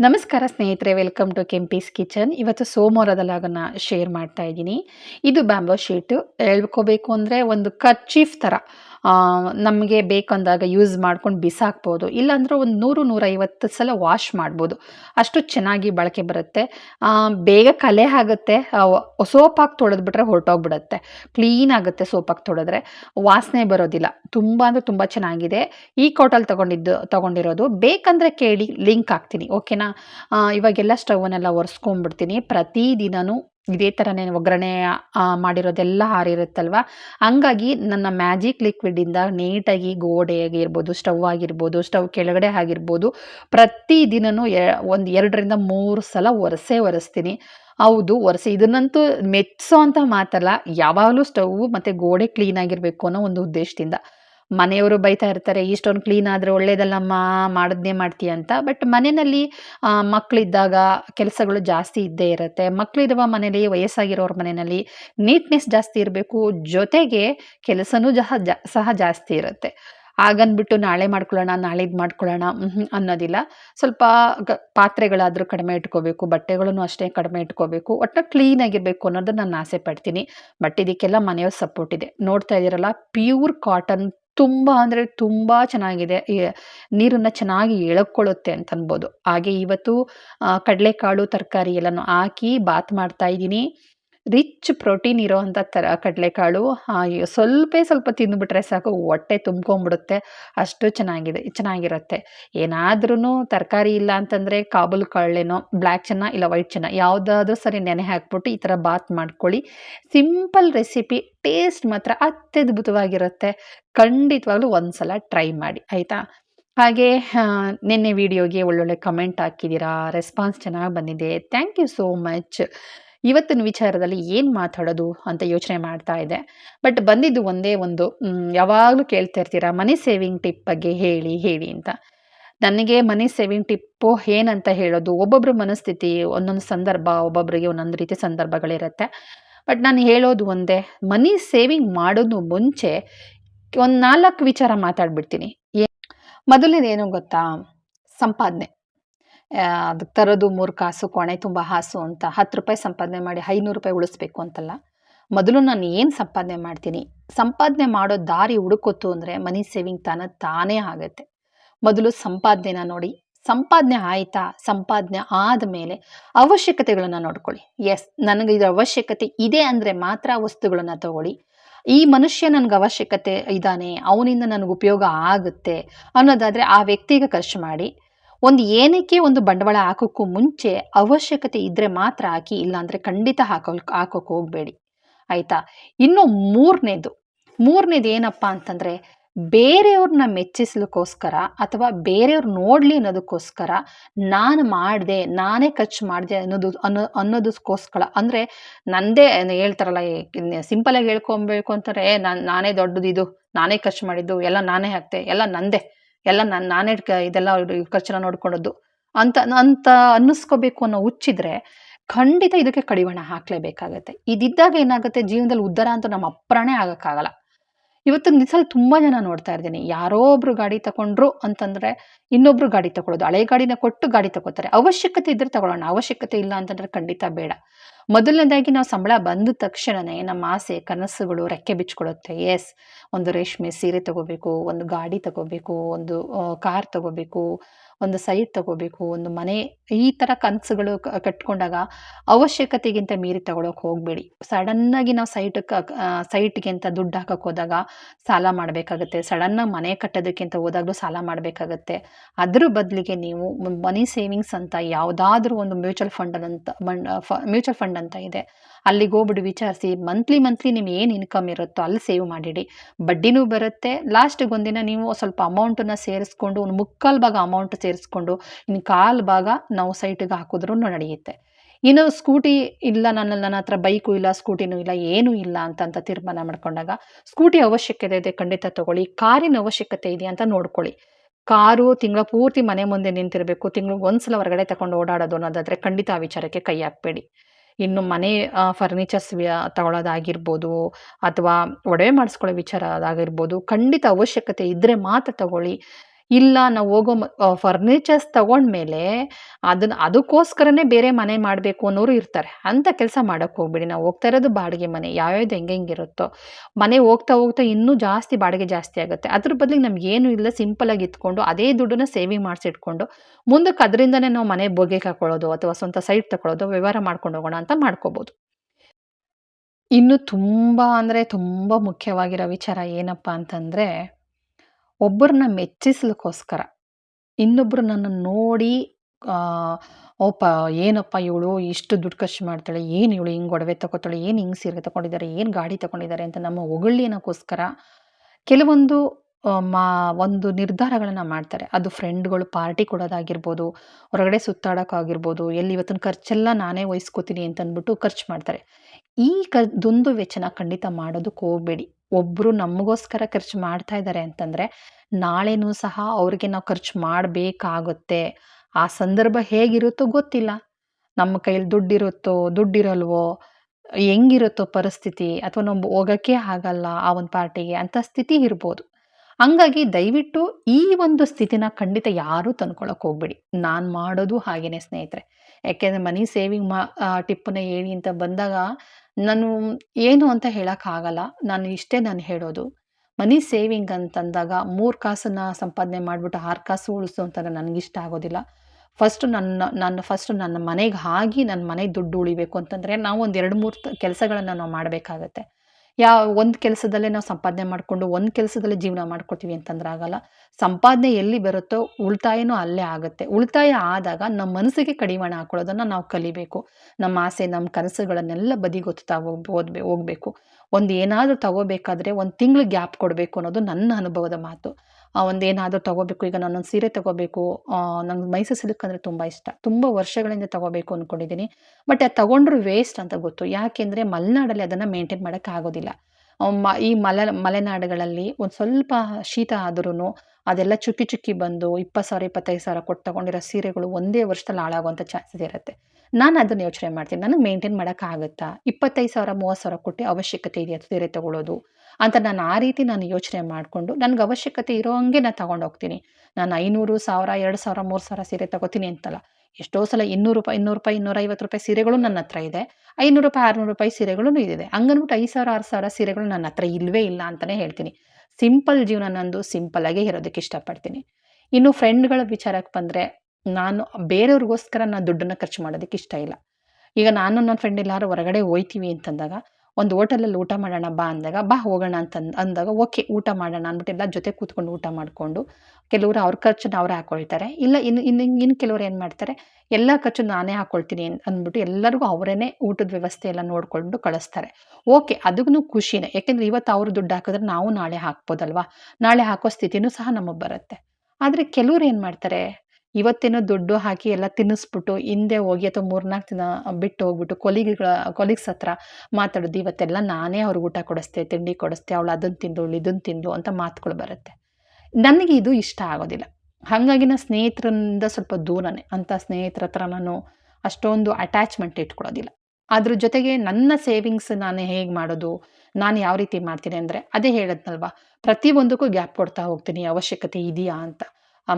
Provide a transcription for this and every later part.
ನಮಸ್ಕಾರ ಸ್ನೇಹಿತರೆ, welcome to Kempee's kitchen. ಇವತ್ತು ಸೋಮವಾರದ ಲಾಗನ್ನ ಶೇರ್ ಮಾಡ್ತಾ ಇದ್ದೀನಿ. ಇದು ಬ್ಯಾಂಬೋ ಶೀಟು. ಹೇಳ್ಕೋಬೇಕು ಅಂದರೆ ಒಂದು ಕರ್ಚೀಫ್ ಥರ. ನಮಗೆ ಬೇಕಂದಾಗ ಯೂಸ್ ಮಾಡ್ಕೊಂಡು ಬಿಸಾಕ್ಬೋದು. ಇಲ್ಲಾಂದರೆ ಒಂದು ನೂರು, ನೂರೈವತ್ತು ಸಲ ವಾಶ್ ಮಾಡ್ಬೋದು. ಅಷ್ಟು ಚೆನ್ನಾಗಿ ಬಳಕೆ ಬರುತ್ತೆ. ಬೇಗ ಕಲೆ ಆಗುತ್ತೆ. ಸೋಪಾಗಿ ತೊಳೆದ್ಬಿಟ್ರೆ ಹೊರಟೋಗ್ಬಿಡುತ್ತೆ. ಕ್ಲೀನ್ ಆಗುತ್ತೆ ಸೋಪಾಗಿ ತೊಳೆದ್ರೆ. ವಾಸನೆ ಬರೋದಿಲ್ಲ. ತುಂಬ ಅಂದರೆ ತುಂಬ ಚೆನ್ನಾಗಿದೆ. ಈ ಕೋಟಲ್ ತೊಗೊಂಡಿದ್ದು, ತೊಗೊಂಡಿರೋದು. ಬೇಕಂದರೆ ಕೇಳಿ, ಲಿಂಕ್ ಹಾಕ್ತೀನಿ. ಓಕೆನಾ? ಇವಾಗೆಲ್ಲ ಸ್ಟವನ್ನೆಲ್ಲ ಒರೆಸ್ಕೊಂಡ್ಬಿಡ್ತೀನಿ. ಪ್ರತಿದಿನನೂ ಇದೇ ಥರನೇ ಒಗ್ಗರಣೆ ಮಾಡಿರೋದೆಲ್ಲ ಹಾರಿರುತ್ತಲ್ವ? ಹಂಗಾಗಿ ನನ್ನ ಮ್ಯಾಜಿಕ್ ಲಿಕ್ವಿಡಿಂದ ನೀಟಾಗಿ ಗೋಡೆ ಆಗಿರ್ಬೋದು, ಸ್ಟವ್ ಆಗಿರ್ಬೋದು, ಸ್ಟವ್ ಕೆಳಗಡೆ ಆಗಿರ್ಬೋದು, ಪ್ರತಿ ದಿನವೂ ಒಂದು ಎರಡರಿಂದ ಮೂರು ಸಲ ಒರೆಸೆ ಒರೆಸ್ತೀನಿ. ಹೌದು, ಒರೆಸಿ. ಇದನ್ನಂತೂ ಮೆಚ್ಚೋ ಅಂತ ಮಾತಲ್ಲ, ಯಾವಾಗಲೂ ಸ್ಟವ್ ಮತ್ತು ಗೋಡೆ ಕ್ಲೀನ್ ಆಗಿರಬೇಕು ಅನ್ನೋ ಒಂದು ಉದ್ದೇಶದಿಂದ. ಮನೆಯವರು ಬೈತಾ ಇರ್ತಾರೆ, ಇಷ್ಟೊಂದು ಕ್ಲೀನ್ ಆದರೆ ಒಳ್ಳೇದಲ್ಲಮ್ಮ ಮಾಡಿದ್ನೇ ಮಾಡ್ತೀಯ ಅಂತ. ಬಟ್ ಮನೆಯಲ್ಲಿ ಮಕ್ಕಳಿದ್ದಾಗ ಕೆಲಸಗಳು ಜಾಸ್ತಿ ಇದ್ದೇ ಇರುತ್ತೆ. ಮಕ್ಕಳಿರುವ ಮನೇಲಿ ವಯಸ್ಸಾಗಿರೋರ ಮನೆಯಲ್ಲಿ ನೀಟ್ನೆಸ್ ಜಾಸ್ತಿ ಇರಬೇಕು. ಜೊತೆಗೆ ಕೆಲಸನೂ ಜಹ ಸಹ ಜಾಸ್ತಿ ಇರುತ್ತೆ. ಹಾಗನ್ಬಿಟ್ಟು ನಾಳೆ ಮಾಡ್ಕೊಳ್ಳೋಣ ನಾಳಿದ್ದು ಮಾಡ್ಕೊಳ್ಳೋಣ ಮ್ಹೂ ಅನ್ನೋದಿಲ್ಲ. ಸ್ವಲ್ಪ ಗ, ಪಾತ್ರೆಗಳಾದರೂ ಕಡಿಮೆ ಇಟ್ಕೋಬೇಕು, ಬಟ್ಟೆಗಳನ್ನು ಅಷ್ಟೇ ಕಡಿಮೆ ಇಟ್ಕೋಬೇಕು. ಒಟ್ಟು ಕ್ಲೀನ್ ಆಗಿರಬೇಕು ಅನ್ನೋದು ನಾನು ಆಸೆ ಪಡ್ತೀನಿ. ಬಟ್ ಇದಕ್ಕೆಲ್ಲ ಮನೆಯವ್ರ ಸಪೋರ್ಟ್ ಇದೆ. ನೋಡ್ತಾ ಇದ್ದೀರಲ್ಲ ಪ್ಯೂರ್ ಕಾಟನ್ ತುಂಬ ಅಂದರೆ ತುಂಬ ಚೆನ್ನಾಗಿದೆ. ನೀರನ್ನು ಚೆನ್ನಾಗಿ ಎಳ್ಕೊಳ್ಳುತ್ತೆ ಅಂತ ಅನ್ಬೋದು. ಹಾಗೆ ಇವತ್ತು ಕಡಲೆಕಾಳು, ತರಕಾರಿ ಎಲ್ಲನೂ ಹಾಕಿ ಬಾತ್ ಮಾಡ್ತಾ ಇದ್ದೀನಿ. ರಿಚ್ ಪ್ರೋಟೀನ್ ಇರೋವಂಥ ಥರ ಕಡಲೆಕಾಳು ಸ್ವಲ್ಪ ಸ್ವಲ್ಪ ತಿಂದುಬಿಟ್ರೆ ಸಾಕು, ಹೊಟ್ಟೆ ತುಂಬ್ಕೊಂಬಿಡುತ್ತೆ, ಅಷ್ಟು ಚೆನ್ನಾಗಿದೆ, ಚೆನ್ನಾಗಿರುತ್ತೆ. ಏನಾದ್ರೂ ತರಕಾರಿ ಇಲ್ಲ ಅಂತಂದರೆ ಕಾಬೂಲ್ ಕಾಳೇನೋ, ಬ್ಲ್ಯಾಕ್ ಚೆನ್ನ ಇಲ್ಲ ವೈಟ್ ಚೆನ್ನ, ಯಾವುದಾದ್ರೂ ಸರಿ ನೆನೆ ಹಾಕ್ಬಿಟ್ಟು ಈ ಥರ ಬಾತ್ ಮಾಡ್ಕೊಳ್ಳಿ. ಸಿಂಪಲ್ ರೆಸಿಪಿ, ಟೇಸ್ಟ್ ಮಾತ್ರ ಅತ್ಯದ್ಭುತವಾಗಿರುತ್ತೆ. ಖಂಡಿತವಾಗ್ಲೂ ಒಂದ್ಸಲ ಟ್ರೈ ಮಾಡಿ, ಆಯಿತಾ? ಹಾಗೆ ನಿನ್ನೆ ವಿಡಿಯೋಗೆ ಒಳ್ಳೊಳ್ಳೆ ಕಮೆಂಟ್ ಹಾಕಿದ್ದೀರಾ, ರೆಸ್ಪಾನ್ಸ್ ಚೆನ್ನಾಗಿ ಬಂದಿದೆ. Thank you so much. ಇವತ್ತಿನ ವಿಚಾರದಲ್ಲಿ ಏನು ಮಾತಾಡೋದು ಅಂತ ಯೋಚನೆ ಮಾಡ್ತಾ ಇದೆ. ಬಟ್ ಬಂದಿದ್ದು ಒಂದೇ ಒಂದು ಯಾವಾಗಲೂ ಕೇಳ್ತಾ ಇರ್ತೀರಾ? ಮನಿ ಸೇವಿಂಗ್ ಟಿಪ್ ಬಗ್ಗೆ ಹೇಳಿ ಹೇಳಿ ಅಂತ. ನನಗೆ ಮನಿ ಸೇವಿಂಗ್ ಟಿಪ್ಪು ಏನಂತ ಹೇಳೋದು ಒಬ್ಬೊಬ್ಬರ ಮನಸ್ಥಿತಿ ಒಂದೊಂದು ಸಂದರ್ಭ ಒಬ್ಬೊಬ್ಬರಿಗೆ ಒಂದೊಂದು ರೀತಿ ಸಂದರ್ಭಗಳಿರುತ್ತೆ. ಬಟ್ ನಾನು ಹೇಳೋದು ಒಂದೇ, ಮನಿ ಸೇವಿಂಗ್ ಮಾಡೋದು ಮುಂಚೆ ಒಂದು ನಾಲ್ಕು ವಿಚಾರ ಮಾತಾಡ್ಬಿಡ್ತೀನಿ. ಮೊದಲನೇದು ಏನು ಗೊತ್ತಾ? ಸಂಪಾದನೆ. ಅದಕ್ಕೆ ತರೋದು ಮೂರು ಕಾಸು, ಕೊಣೆ ತುಂಬ ಹಾಸು ಅಂತ ಹತ್ತು ರೂಪಾಯಿ ಸಂಪಾದನೆ ಮಾಡಿ ಐನೂರು ರೂಪಾಯಿ ಉಳಿಸ್ಬೇಕು ಅಂತಲ್ಲ. ಮೊದಲು ನಾನು ಏನು ಸಂಪಾದನೆ ಮಾಡ್ತೀನಿ? ಸಂಪಾದನೆ ಮಾಡೋ ದಾರಿ ಹುಡುಕೋತು ಅಂದರೆ ಮನಿ ಸೇವಿಂಗ್ ತಾನ ತಾನೇ ಆಗುತ್ತೆ. ಮೊದಲು ಸಂಪಾದನೆನ ನೋಡಿ. ಸಂಪಾದನೆ ಆಯಿತಾ? ಸಂಪಾದನೆ ಆದಮೇಲೆ ಅವಶ್ಯಕತೆಗಳನ್ನು ನೋಡ್ಕೊಳ್ಳಿ. ಎಸ್, ನನಗೆ ಇದರ ಅವಶ್ಯಕತೆ ಇದೆ ಅಂದರೆ ಮಾತ್ರ ವಸ್ತುಗಳನ್ನು ತಗೊಳ್ಳಿ. ಈ ಮನುಷ್ಯ ನನಗೆ ಅವಶ್ಯಕತೆ ಇದ್ದಾನೆ ಅವನಿಂದ ನನಗೆ ಉಪಯೋಗ ಆಗುತ್ತೆ ಅನ್ನೋದಾದರೆ ಆ ವ್ಯಕ್ತಿಗೆ ಖರ್ಚು ಮಾಡಿ. ಒಂದು ಏನಕ್ಕೆ ಒಂದು ಬಂಡವಾಳ ಹಾಕೋಕ್ಕೂ ಮುಂಚೆ ಅವಶ್ಯಕತೆ ಇದ್ದರೆ ಮಾತ್ರ ಹಾಕಿ, ಇಲ್ಲಾಂದರೆ ಖಂಡಿತ ಹಾಕೋಲ್, ಹಾಕೋಕೆ ಹೋಗಬೇಡಿ. ಆಯಿತಾ? ಇನ್ನು ಮೂರನೇದು. ಮೂರನೇದು ಏನಪ್ಪ ಅಂತಂದರೆ ಬೇರೆಯವ್ರನ್ನ ಮೆಚ್ಚಿಸ್ಲಿಕ್ಕೋಸ್ಕರ ಅಥವಾ ಬೇರೆಯವ್ರು ನೋಡಲಿ ಅನ್ನೋದಕ್ಕೋಸ್ಕರ ನಾನು ಮಾಡಿದೆ, ನಾನೇ ಖರ್ಚು ಮಾಡಿದೆ ಅನ್ನೋದು, ಅನ್ನೋ, ಅನ್ನೋದಕ್ಕೋಸ್ಕರ, ಅಂದರೆ ನಂದೇ ಹೇಳ್ತಾರಲ್ಲ ಸಿಂಪಲಾಗಿ ಹೇಳ್ಕೊಬೇಕು ಅಂತಾರೆ, ನಾನು, ನಾನೇ ದೊಡ್ಡದು ಇದು ನಾನೇ ಖರ್ಚು ಮಾಡಿದ್ದು, ಎಲ್ಲ ನಾನೇ ಹಾಕ್ತೆ ಎಲ್ಲ ನಂದೇ. ಎಲ್ಲ ನಾನು, ನಾನೇ ಇದೆಲ್ಲ ಖರ್ಚೆಲ್ಲ ನೋಡ್ಕೊಳ್ಳೋದು ಅಂತ ಅಂತ ಅನ್ನಿಸ್ಕೋಬೇಕು ಅನ್ನೋ ಹುಚ್ಚಿದ್ರೆ ಖಂಡಿತ ಇದಕ್ಕೆ ಕಡಿವಾಣ ಹಾಕ್ಲೇಬೇಕಾಗತ್ತೆ. ಇದಿದ್ದಾಗ ಏನಾಗುತ್ತೆ? ಜೀವನದಲ್ಲಿ ಉದ್ದಾರ ಅಂತ ನಮ್ಮ ಅಪ್ಪರಣೆ ಆಗಕ್ಕಾಗಲ್ಲ. ಇವತ್ತಿನ ದಿವಸಲ್ಲಿ ತುಂಬ ಜನ ನೋಡ್ತಾ ಇದ್ದೀನಿ ಯಾರೋ ಒಬ್ರು ಗಾಡಿ ತಗೊಂಡ್ರು ಅಂತಂದ್ರೆ ಇನ್ನೊಬ್ರು ಗಾಡಿ ತಗೊಳ್ಳೋದು ಹಳೆ ಗಾಡಿನ ಕೊಟ್ಟು ಗಾಡಿ ತಗೋತಾರೆ. ಅವಶ್ಯಕತೆ ಇದ್ರೆ ತಗೊಳ್ಳೋಣ. ಅವಶ್ಯಕತೆ ಇಲ್ಲ ಅಂತಂದ್ರೆ ಖಂಡಿತ ಬೇಡ. ಮೊದಲನೇದಾಗಿ ನಾವು ಸಂಬಳ ಬಂದ ತಕ್ಷಣನೇ ನಮ್ಮ ಆಸೆ, ಕನಸುಗಳು ರೆಕ್ಕೆ ಬಿಚ್ಕೊಳ್ಳುತ್ತೆ ಎಸ್ ಒಂದು ರೇಷ್ಮೆ ಸೀರೆ ತಗೋಬೇಕು, ಒಂದು ಗಾಡಿ ತಗೋಬೇಕು, ಒಂದು ಕಾರ್ ತಗೋಬೇಕು ಒಂದು ಸೈಟ್ ತಗೋಬೇಕು, ಒಂದು ಮನೆ, ಈ ಥರ ಕನಸುಗಳು ಕಟ್ಕೊಂಡಾಗ ಅವಶ್ಯಕತೆಗಿಂತ ಮೀರಿ ತಗೊಳಕ್ ಹೋಗಬೇಡಿ. ಸಡನ್ನಾಗಿ ನಾವು ಸೈಟ್ ಸೈಟ್ಗೆ ಅಂತ ದುಡ್ಡು ಹಾಕಕ್ಕೆ ಹೋದಾಗ ಸಾಲ ಮಾಡಬೇಕಾಗುತ್ತೆ. ಸಡನ್ನಾಗಿ ಮನೆ ಕಟ್ಟೋದಕ್ಕಿಂತ ಹೋದಾಗಲೂ ಸಾಲ ಮಾಡಬೇಕಾಗತ್ತೆ. ಅದ್ರ ಬದಲಿಗೆ ನೀವು ಮನಿ ಸೇವಿಂಗ್ಸ್ ಅಂತ ಯಾವುದಾದ್ರೂ ಒಂದು ಮ್ಯೂಚುವಲ್ ಫಂಡ್ ಅಂತ ಮ್ಯೂಚುವಲ್ ಫಂಡ್ ಅಂತ ಇದೆ. ಅಲ್ಲಿಗೆ ಹೋಗ್ಬಿಟ್ಟು ವಿಚಾರಿಸಿ. ಮಂತ್ಲಿ ಮಂತ್ಲಿ ನಿಮ್ಗೆ ಏನು ಇನ್ಕಮ್ ಇರುತ್ತೋ ಅಲ್ಲಿ ಸೇವ್ ಮಾಡಿಡಿ. ಬಡ್ಡಿನೂ ಬರುತ್ತೆ. ಲಾಸ್ಟಿಗೆ ಒಂದಿನ ನೀವು ಸ್ವಲ್ಪ ಅಮೌಂಟನ್ನು ಸೇರಿಸ್ಕೊಂಡು, ಒಂದು ಮುಕ್ಕಾಲು ಭಾಗ ಅಮೌಂಟ್ ಸೇರಿಸ್ಕೊಂಡು ಇನ್ನು ಕಾಲು ಭಾಗ ನಾವು ಸೈಟಿಗೆ ಹಾಕಿದ್ರೂ ನಡೆಯುತ್ತೆ. ಇನ್ನು ಸ್ಕೂಟಿ ಇಲ್ಲ, ನನ್ನ ನನ್ನ ಹತ್ರ ಬೈಕು ಇಲ್ಲ ಸ್ಕೂಟಿನೂ ಇಲ್ಲ, ಏನೂ ಇಲ್ಲ ಅಂತ ಅಂತ ತೀರ್ಮಾನ ಮಾಡ್ಕೊಂಡಾಗ ಸ್ಕೂಟಿ ಅವಶ್ಯಕತೆ ಇದೆ, ಖಂಡಿತ ತಗೊಳ್ಳಿ. ಕಾರಿನ ಅವಶ್ಯಕತೆ ಇದೆಯಾ ಅಂತ ನೋಡ್ಕೊಳ್ಳಿ. ಕಾರು ತಿಂಗಳ ಪೂರ್ತಿ ಮನೆ ಮುಂದೆ ನಿಂತಿರಬೇಕು. ತಿಂಗಳಿಗೆ ಒಂದ್ಸಲ ಹೊರಗಡೆ ತಗೊಂಡು ಓಡಾಡೋದು ಅನ್ನೋದಾದರೆ ಖಂಡಿತ ಆ ವಿಚಾರಕ್ಕೆ ಕೈ ಹಾಕಬೇಡಿ. ಇನ್ನು ಮನೆ ಫರ್ನಿಚರ್ಸ್ ತಗೊಳ್ಳೋದಾಗಿರ್ಬೋದು ಅಥವಾ ಒಡವೆ ಮಾಡಿಸ್ಕೊಳ್ಳೋ ವಿಚಾರ ಅದಾಗಿರ್ಬೋದು ಖಂಡಿತ ಅವಶ್ಯಕತೆ ಇದ್ದರೆ ಮಾತ್ರ ತಗೊಳ್ಳಿ. ಇಲ್ಲ, ನಾವು ಹೋಗೋ ಫರ್ನಿಚರ್ಸ್ ತಗೊಂಡ್ಮೇಲೆ ಅದನ್ನ ಅದಕ್ಕೋಸ್ಕರನೇ ಬೇರೆ ಮನೆ ಮಾಡಬೇಕು ಅನ್ನೋರು ಇರ್ತಾರೆ. ಅಂತ ಕೆಲಸ ಮಾಡೋಕೆ ಹೋಗ್ಬಿಡಿ. ನಾವು ಹೋಗ್ತಾ ಇರೋದು ಬಾಡಿಗೆ ಮನೆ. ಯಾವ್ಯಾವ್ದು ಹೆಂಗೆಂಗಿರುತ್ತೋ ಮನೆ ಹೋಗ್ತಾ ಹೋಗ್ತಾ ಇನ್ನೂ ಜಾಸ್ತಿ ಬಾಡಿಗೆ ಜಾಸ್ತಿ ಆಗುತ್ತೆ. ಅದ್ರ ಬದಲಿಗೆ ನಮ್ಗೆ ಏನು ಇಲ್ಲ. ಸಿಂಪಲಾಗಿ ಇಟ್ಕೊಂಡು ಅದೇ ದುಡ್ಡನ್ನ ಸೇವಿಂಗ್ ಮಾಡಿಸಿಟ್ಕೊಂಡು ಮುಂದಕ್ಕೆ ಅದರಿಂದನೇ ನಾವು ಮನೆ ಬೊಗೆ ಹಾಕೊಳ್ಳೋದು ಅಥವಾ ಸ್ವಂತ ಸೈಟ್ ತಗೊಳ್ಳೋದು ವ್ಯವಹಾರ ಮಾಡ್ಕೊಂಡು ಹೋಗೋಣ ಅಂತ ಮಾಡ್ಕೋಬೋದು. ಇನ್ನು ತುಂಬ ಅಂದರೆ ತುಂಬ ಮುಖ್ಯವಾಗಿರೋ ವಿಚಾರ ಏನಪ್ಪ ಅಂತಂದರೆ ಒಬ್ಬರನ್ನ ಮೆಚ್ಚಿಸ್ಲಿಕ್ಕೋಸ್ಕರ ಇನ್ನೊಬ್ಬರು ನನ್ನ ನೋಡಿ ಓಪ, ಏನಪ್ಪ ಇವಳು ಇಷ್ಟು ದುಡ್ಡು ಖರ್ಚು ಮಾಡ್ತಾಳೆ, ಏನು ಇವಳು ಹಿಂಗೆ ಒಡವೆ ತಗೋತಾಳೆ, ಏನು ಹಿಂಗೆ ಸೀರೆ ತಗೊಂಡಿದ್ದಾರೆ ಏನು ಗಾಡಿ ತಗೊಂಡಿದ್ದಾರೆ ಅಂತ ನಮ್ಮ ಹೊಗಳಿ ಅನ್ನೋಕ್ಕೋಸ್ಕರ ಕೆಲವೊಂದು ಮಾ, ಒಂದು ನಿರ್ಧಾರಗಳನ್ನು ಮಾಡ್ತಾರೆ. ಅದು ಫ್ರೆಂಡ್ಗಳು ಪಾರ್ಟಿ ಕೊಡೋದಾಗಿರ್ಬೋದು, ಹೊರಗಡೆ ಸುತ್ತಾಡೋಕ್ಕಾಗಿರ್ಬೋದು ಎಲ್ಲಿ ಇವತ್ತಿನ ಖರ್ಚೆಲ್ಲ ನಾನೇ ವಹಿಸ್ಕೋತೀನಿ ಅಂತಂದ್ಬಿಟ್ಟು ಖರ್ಚು ಮಾಡ್ತಾರೆ. ಈ ಕ ದುಂದು ವೆಚ್ಚನ ಖಂಡಿತ ಮಾಡೋದಕ್ಕೆ ಹೋಗಬೇಡಿ. ಒಬ್ಬರು ನಮಗೋಸ್ಕರ ಖರ್ಚು ಮಾಡ್ತಾ ಇದ್ದಾರೆ ಅಂತಂದರೆ, ನಾಳೆನೂ ಸಹ ಅವ್ರಿಗೆ ನಾವು ಖರ್ಚು ಮಾಡಬೇಕಾಗುತ್ತೆ. ಆ ಸಂದರ್ಭ ಹೇಗಿರುತ್ತೋ ಗೊತ್ತಿಲ್ಲ. ನಮ್ಮ ಕೈಯಲ್ಲಿ ದುಡ್ಡಿರುತ್ತೋ, ದುಡ್ಡಿರಲ್ವೋ, ಹೆಂಗಿರುತ್ತೋ ಪರಿಸ್ಥಿತಿ ಅಥವಾ ನಾವು ಹೋಗೋಕ್ಕೆ ಆಗಲ್ಲ ಆ ಒಂದು ಪಾರ್ಟಿಗೆ ಅಂತ ಸ್ಥಿತಿ ಇರ್ಬೋದು. ಹಂಗಾಗಿ ದಯವಿಟ್ಟು ಈ ಒಂದು ಸ್ಥಿತಿನ ಖಂಡಿತ ಯಾರೂ ತಂದ್ಕೊಳಕ್ಕೆ ಹೋಗ್ಬೇಡಿ. ನಾನು ಮಾಡೋದು ಹಾಗೇನೆ ಸ್ನೇಹಿತರೆ. ಯಾಕೆಂದರೆ ಮನಿ ಸೇವಿಂಗ್ ಮಾ ಟಿಪ್ಪನ್ನ ಹೇಳಿ ಅಂತ ಬಂದಾಗ ನಾನು ಏನು ಅಂತ ಹೇಳೋಕ್ಕಾಗಲ್ಲ ನಾನು ಇಷ್ಟೇ ನಾನು ಹೇಳೋದು. ಮನಿ ಸೇವಿಂಗ್ ಅಂತಂದಾಗ ಮೂರು ಕಾಸನ್ನು ಸಂಪಾದನೆ ಮಾಡಿಬಿಟ್ಟು ಆರು ಕಾಸು ಉಳಿಸು ಅಂತಂದರೆ ನನಗಿಷ್ಟ ಆಗೋದಿಲ್ಲ. ಫಸ್ಟು ನನ್ನ ನನ್ನ ಫಸ್ಟು ನನ್ನ ಮನೆಗೆ ಆಗಿ ನನ್ನ ಮನೆಗೆ ದುಡ್ಡು ಉಳಿಬೇಕು ಅಂತಂದರೆ ನಾವು ಒಂದು ಎರಡು ಮೂರು ಕೆಲಸಗಳನ್ನು ನಾವು ಮಾಡಬೇಕಾಗತ್ತೆ. ಯಾವ ಒಂದು ಕೆಲಸದಲ್ಲೇ ನಾವು ಸಂಪಾದನೆ ಮಾಡಿಕೊಂಡು ಒಂದು ಕೆಲಸದಲ್ಲೇ ಜೀವನ ಮಾಡ್ಕೊತೀವಿ ಅಂತಂದ್ರೆ ಆಗಲ್ಲ. ಸಂಪಾದನೆ ಎಲ್ಲಿ ಬರುತ್ತೋ ಉಳಿತಾಯನೂ ಅಲ್ಲೇ ಆಗುತ್ತೆ. ಉಳಿತಾಯ ಆದಾಗ ನಮ್ಮ ಮನಸ್ಸಿಗೆ ಕಡಿವಾಣ ಹಾಕೊಳ್ಳೋದನ್ನು ನಾವು ಕಲಿಬೇಕು. ನಮ್ಮ ಆಸೆ ನಮ್ಮ ಕನಸುಗಳನ್ನೆಲ್ಲ ಬದಿಗೊತ್ತಾ ಹೋಗ್ ಹೋಗ್ಬೇಕು ಹೋಗಬೇಕು. ಒಂದು ಏನಾದರೂ ತಗೋಬೇಕಾದ್ರೆ ಒಂದು ತಿಂಗಳು ಗ್ಯಾಪ್ ಕೊಡಬೇಕು ಅನ್ನೋದು ನನ್ನ ಅನುಭವದ ಮಾತು. ಒಂದು ಏನಾದರೂ ತಗೋಬೇಕು, ಈಗ ನಾನೊಂದು ಸೀರೆ ತಗೋಬೇಕು ನಂಗೆ ಮೈಸೂರು ಸಿಲ್ಕ್ ಅಂದರೆ ತುಂಬ ಇಷ್ಟ. ತುಂಬ ವರ್ಷಗಳಿಂದ ತಗೋಬೇಕು ಅಂದ್ಕೊಂಡಿದ್ದೀನಿ ಬಟ್ ಅದು ತಗೊಂಡ್ರು ವೇಸ್ಟ್ ಅಂತ ಗೊತ್ತು. ಯಾಕೆಂದರೆ ಮಲೆನಾಡಲ್ಲಿ ಅದನ್ನು ಮೇಂಟೈನ್ ಮಾಡೋಕ್ಕಾಗೋದಿಲ್ಲ ಈ ಮಲೆ, ಮಲೆನಾಡುಗಳಲ್ಲಿ ಒಂದು ಸ್ವಲ್ಪ ಶೀತ ಆದ್ರೂ ಅದೆಲ್ಲ ಚುಕ್ಕಿ ಚುಕ್ಕಿ ಬಂದು ಇಪ್ಪತ್ತು ಸಾವಿರ, ಇಪ್ಪತ್ತೈದು ಸಾವಿರ ಕೊಟ್ಟು ತಗೊಂಡಿರೋ ಸೀರೆಗಳು ಒಂದೇ ವರ್ಷದಲ್ಲಿ ಹಾಳಾಗುವಂಥ ಚಾನ್ಸಸ್ ಇರುತ್ತೆ. ನಾನು ಅದನ್ನು ಯೋಚನೆ ಮಾಡ್ತೀನಿ. ನನಗೆ ಮೇಂಟೈನ್ ಮಾಡೋಕ್ಕಾಗುತ್ತಾ? ಇಪ್ಪತ್ತೈದು ಸಾವಿರ, ಮೂವತ್ತು ಸಾವಿರ ಕೊಟ್ಟು ಅವಶ್ಯಕತೆ ಇದೆಯಾ ಸೀರೆ ತೊಗೊಳ್ಳೋದು ಅಂತ ನಾನು ಆ ರೀತಿ ನಾನು ಯೋಚನೆ ಮಾಡಿಕೊಂಡು ನನಗೆ ಅವಶ್ಯಕತೆ ಇರೋ ಹಂಗೆ ನಾನು ತೊಗೊಂಡೋಗ್ತೀನಿ ನಾನು ಐನೂರು ಸಾವಿರ, ಎರಡು ಸಾವಿರ, ಮೂರು ಸಾವಿರ ಸೀರೆ ತಗೋತೀನಿ ಅಂತಲ್ಲ. ಎಷ್ಟೋ ಸಲ ಇನ್ನೂರು ರೂಪಾಯಿ ಇನ್ನೂರು ರೂಪಾಯಿ, ಇನ್ನೂರೈವತ್ತು ರೂಪಾಯಿ ಸೀರೆಗಳು ನನ್ನ ಹತ್ರ ಇದೆ. ಐನೂರು ರೂಪಾಯಿ, ಆರುನೂರು ರೂಪಾಯಿ ಸೀರೆಗಳು ಇದೆ. ಹಂಗನ್ಬಿಟ್ಟು ಐದು ಸಾವಿರ, ಆರು ಸಾವಿರ ಸೀರೆಗಳು ನನ್ನ ಹತ್ರ ಇಲ್ಲವೇ ಇಲ್ಲ ಅಂತಲೇ ಹೇಳ್ತೀನಿ. ಸಿಂಪಲ್ ಜೀವನ ನಂದು ಸಿಂಪಲ್ಲಾಗೇ ಇರೋದಕ್ಕೆ ಇಷ್ಟಪಡ್ತೀನಿ. ಇನ್ನು ಫ್ರೆಂಡ್ಗಳ ವಿಚಾರಕ್ಕೆ ಬಂದರೆ, ನಾನು ಬೇರೆಯವ್ರಿಗೋಸ್ಕರ ನಾನು ದುಡ್ಡನ್ನು ಖರ್ಚು ಮಾಡೋದಕ್ಕೆ ಇಷ್ಟ ಇಲ್ಲ. ಈಗ ನಾನು ನನ್ನ ಫ್ರೆಂಡ್ ಎಲ್ಲಾರು ಹೊರಗಡೆ ಹೋಯ್ತೀವಿ ಅಂತಂದಾಗ ಒಂದು ಹೋಟೆಲಲ್ಲಿ ಊಟ ಮಾಡೋಣ ಬಾ ಅಂದಾಗ, ಬಾ ಹೋಗೋಣ ಅಂತ ಅಂದಾಗ ಓಕೆ ಊಟ ಮಾಡೋಣ ಅಂದ್ಬಿಟ್ಟು ಎಲ್ಲ ಜೊತೆ ಕೂತ್ಕೊಂಡು ಊಟ ಮಾಡಿಕೊಂಡು ಕೆಲವರು ಅವ್ರ ಖರ್ಚನ್ನ ಅವರೇ ಹಾಕೊಳ್ತಾರೆ. ಇಲ್ಲ ಇನ್ನು ಇನ್ನು ಇನ್ನು ಕೆಲವರು ಏನು ಮಾಡ್ತಾರೆ, ಎಲ್ಲ ಖರ್ಚು ನಾನೇ ಹಾಕ್ಕೊಳ್ತೀನಿ ಅಂದ್ಬಿಟ್ಟು ಎಲ್ಲರಿಗೂ ಅವರೇನೆ ಊಟದ ವ್ಯವಸ್ಥೆ ಎಲ್ಲ ನೋಡಿಕೊಂಡು ಕಳಿಸ್ತಾರೆ. ಓಕೆ ಅದಕ್ಕೂ ಖುಷಿನೇ, ಯಾಕೆಂದರೆ ಇವತ್ತು ಅವರು ದುಡ್ಡು ಹಾಕಿದ್ರೆ ನಾವು ನಾಳೆ ಹಾಕ್ಬೋದಲ್ವಾ? ನಾಳೆ ಹಾಕೋ ಸ್ಥಿತಿನೂ ಸಹ ನಮಗೆ ಬರುತ್ತೆ. ಆದರೆ ಕೆಲವ್ರು ಏನು ಮಾಡ್ತಾರೆ ಇವತ್ತೇನೋ ದುಡ್ಡು ಹಾಕಿ ಎಲ್ಲ ತಿನ್ನಿಸ್ಬಿಟ್ಟು ಹಿಂದೆ ಹೋಗಿ ಅಥವಾ ಮೂರ್ನಾಲ್ಕು ದಿನ ಬಿಟ್ಟು ಹೋಗ್ಬಿಟ್ಟು ಕೊಲಿಗ್ಗಳ, ಕೊಲಿಗ್ಸ್ ಹತ್ರ ಮಾತಾಡೋದು, ಇವತ್ತೆಲ್ಲ ನಾನೇ ಅವ್ರಿಗೆ ಊಟ ಕೊಡಿಸ್ತೆ ತಿಂಡಿ ಕೊಡಿಸ್ತೆ ಅವಳು ಅದನ್ನು ತಿಂದು ಇದನ್ನು ತಿಂದು ಅಂತ ಮಾತುಗಳು ಬರುತ್ತೆ. ನನಗೆ ಇದು ಇಷ್ಟ ಆಗೋದಿಲ್ಲ. ಹಾಗಾಗಿ ನಾನು ಸ್ನೇಹಿತರಿಂದ ಸ್ವಲ್ಪ ದೂರನೇ. ಅಂಥ ಸ್ನೇಹಿತರ ಹತ್ರ ನಾನು ಅಷ್ಟೊಂದು ಅಟ್ಯಾಚ್ಮೆಂಟ್ ಇಟ್ಕೊಳ್ಳೋದಿಲ್ಲ. ಅದ್ರ ಜೊತೆಗೆ ನನ್ನ ಸೇವಿಂಗ್ಸ್ ನಾನು ಹೇಗೆ ಮಾಡೋದು, ನಾನು ಯಾವ ರೀತಿ ಮಾಡ್ತೀನಿ ಅಂದರೆ, ಅದೇ ಹೇಳದ್ನಲ್ವಾ ಪ್ರತಿಯೊಂದಕ್ಕೂ ಗ್ಯಾಪ್ ಕೊಡ್ತಾ ಹೋಗ್ತೀನಿ, ಅವಶ್ಯಕತೆ ಇದೆಯಾ ಅಂತ.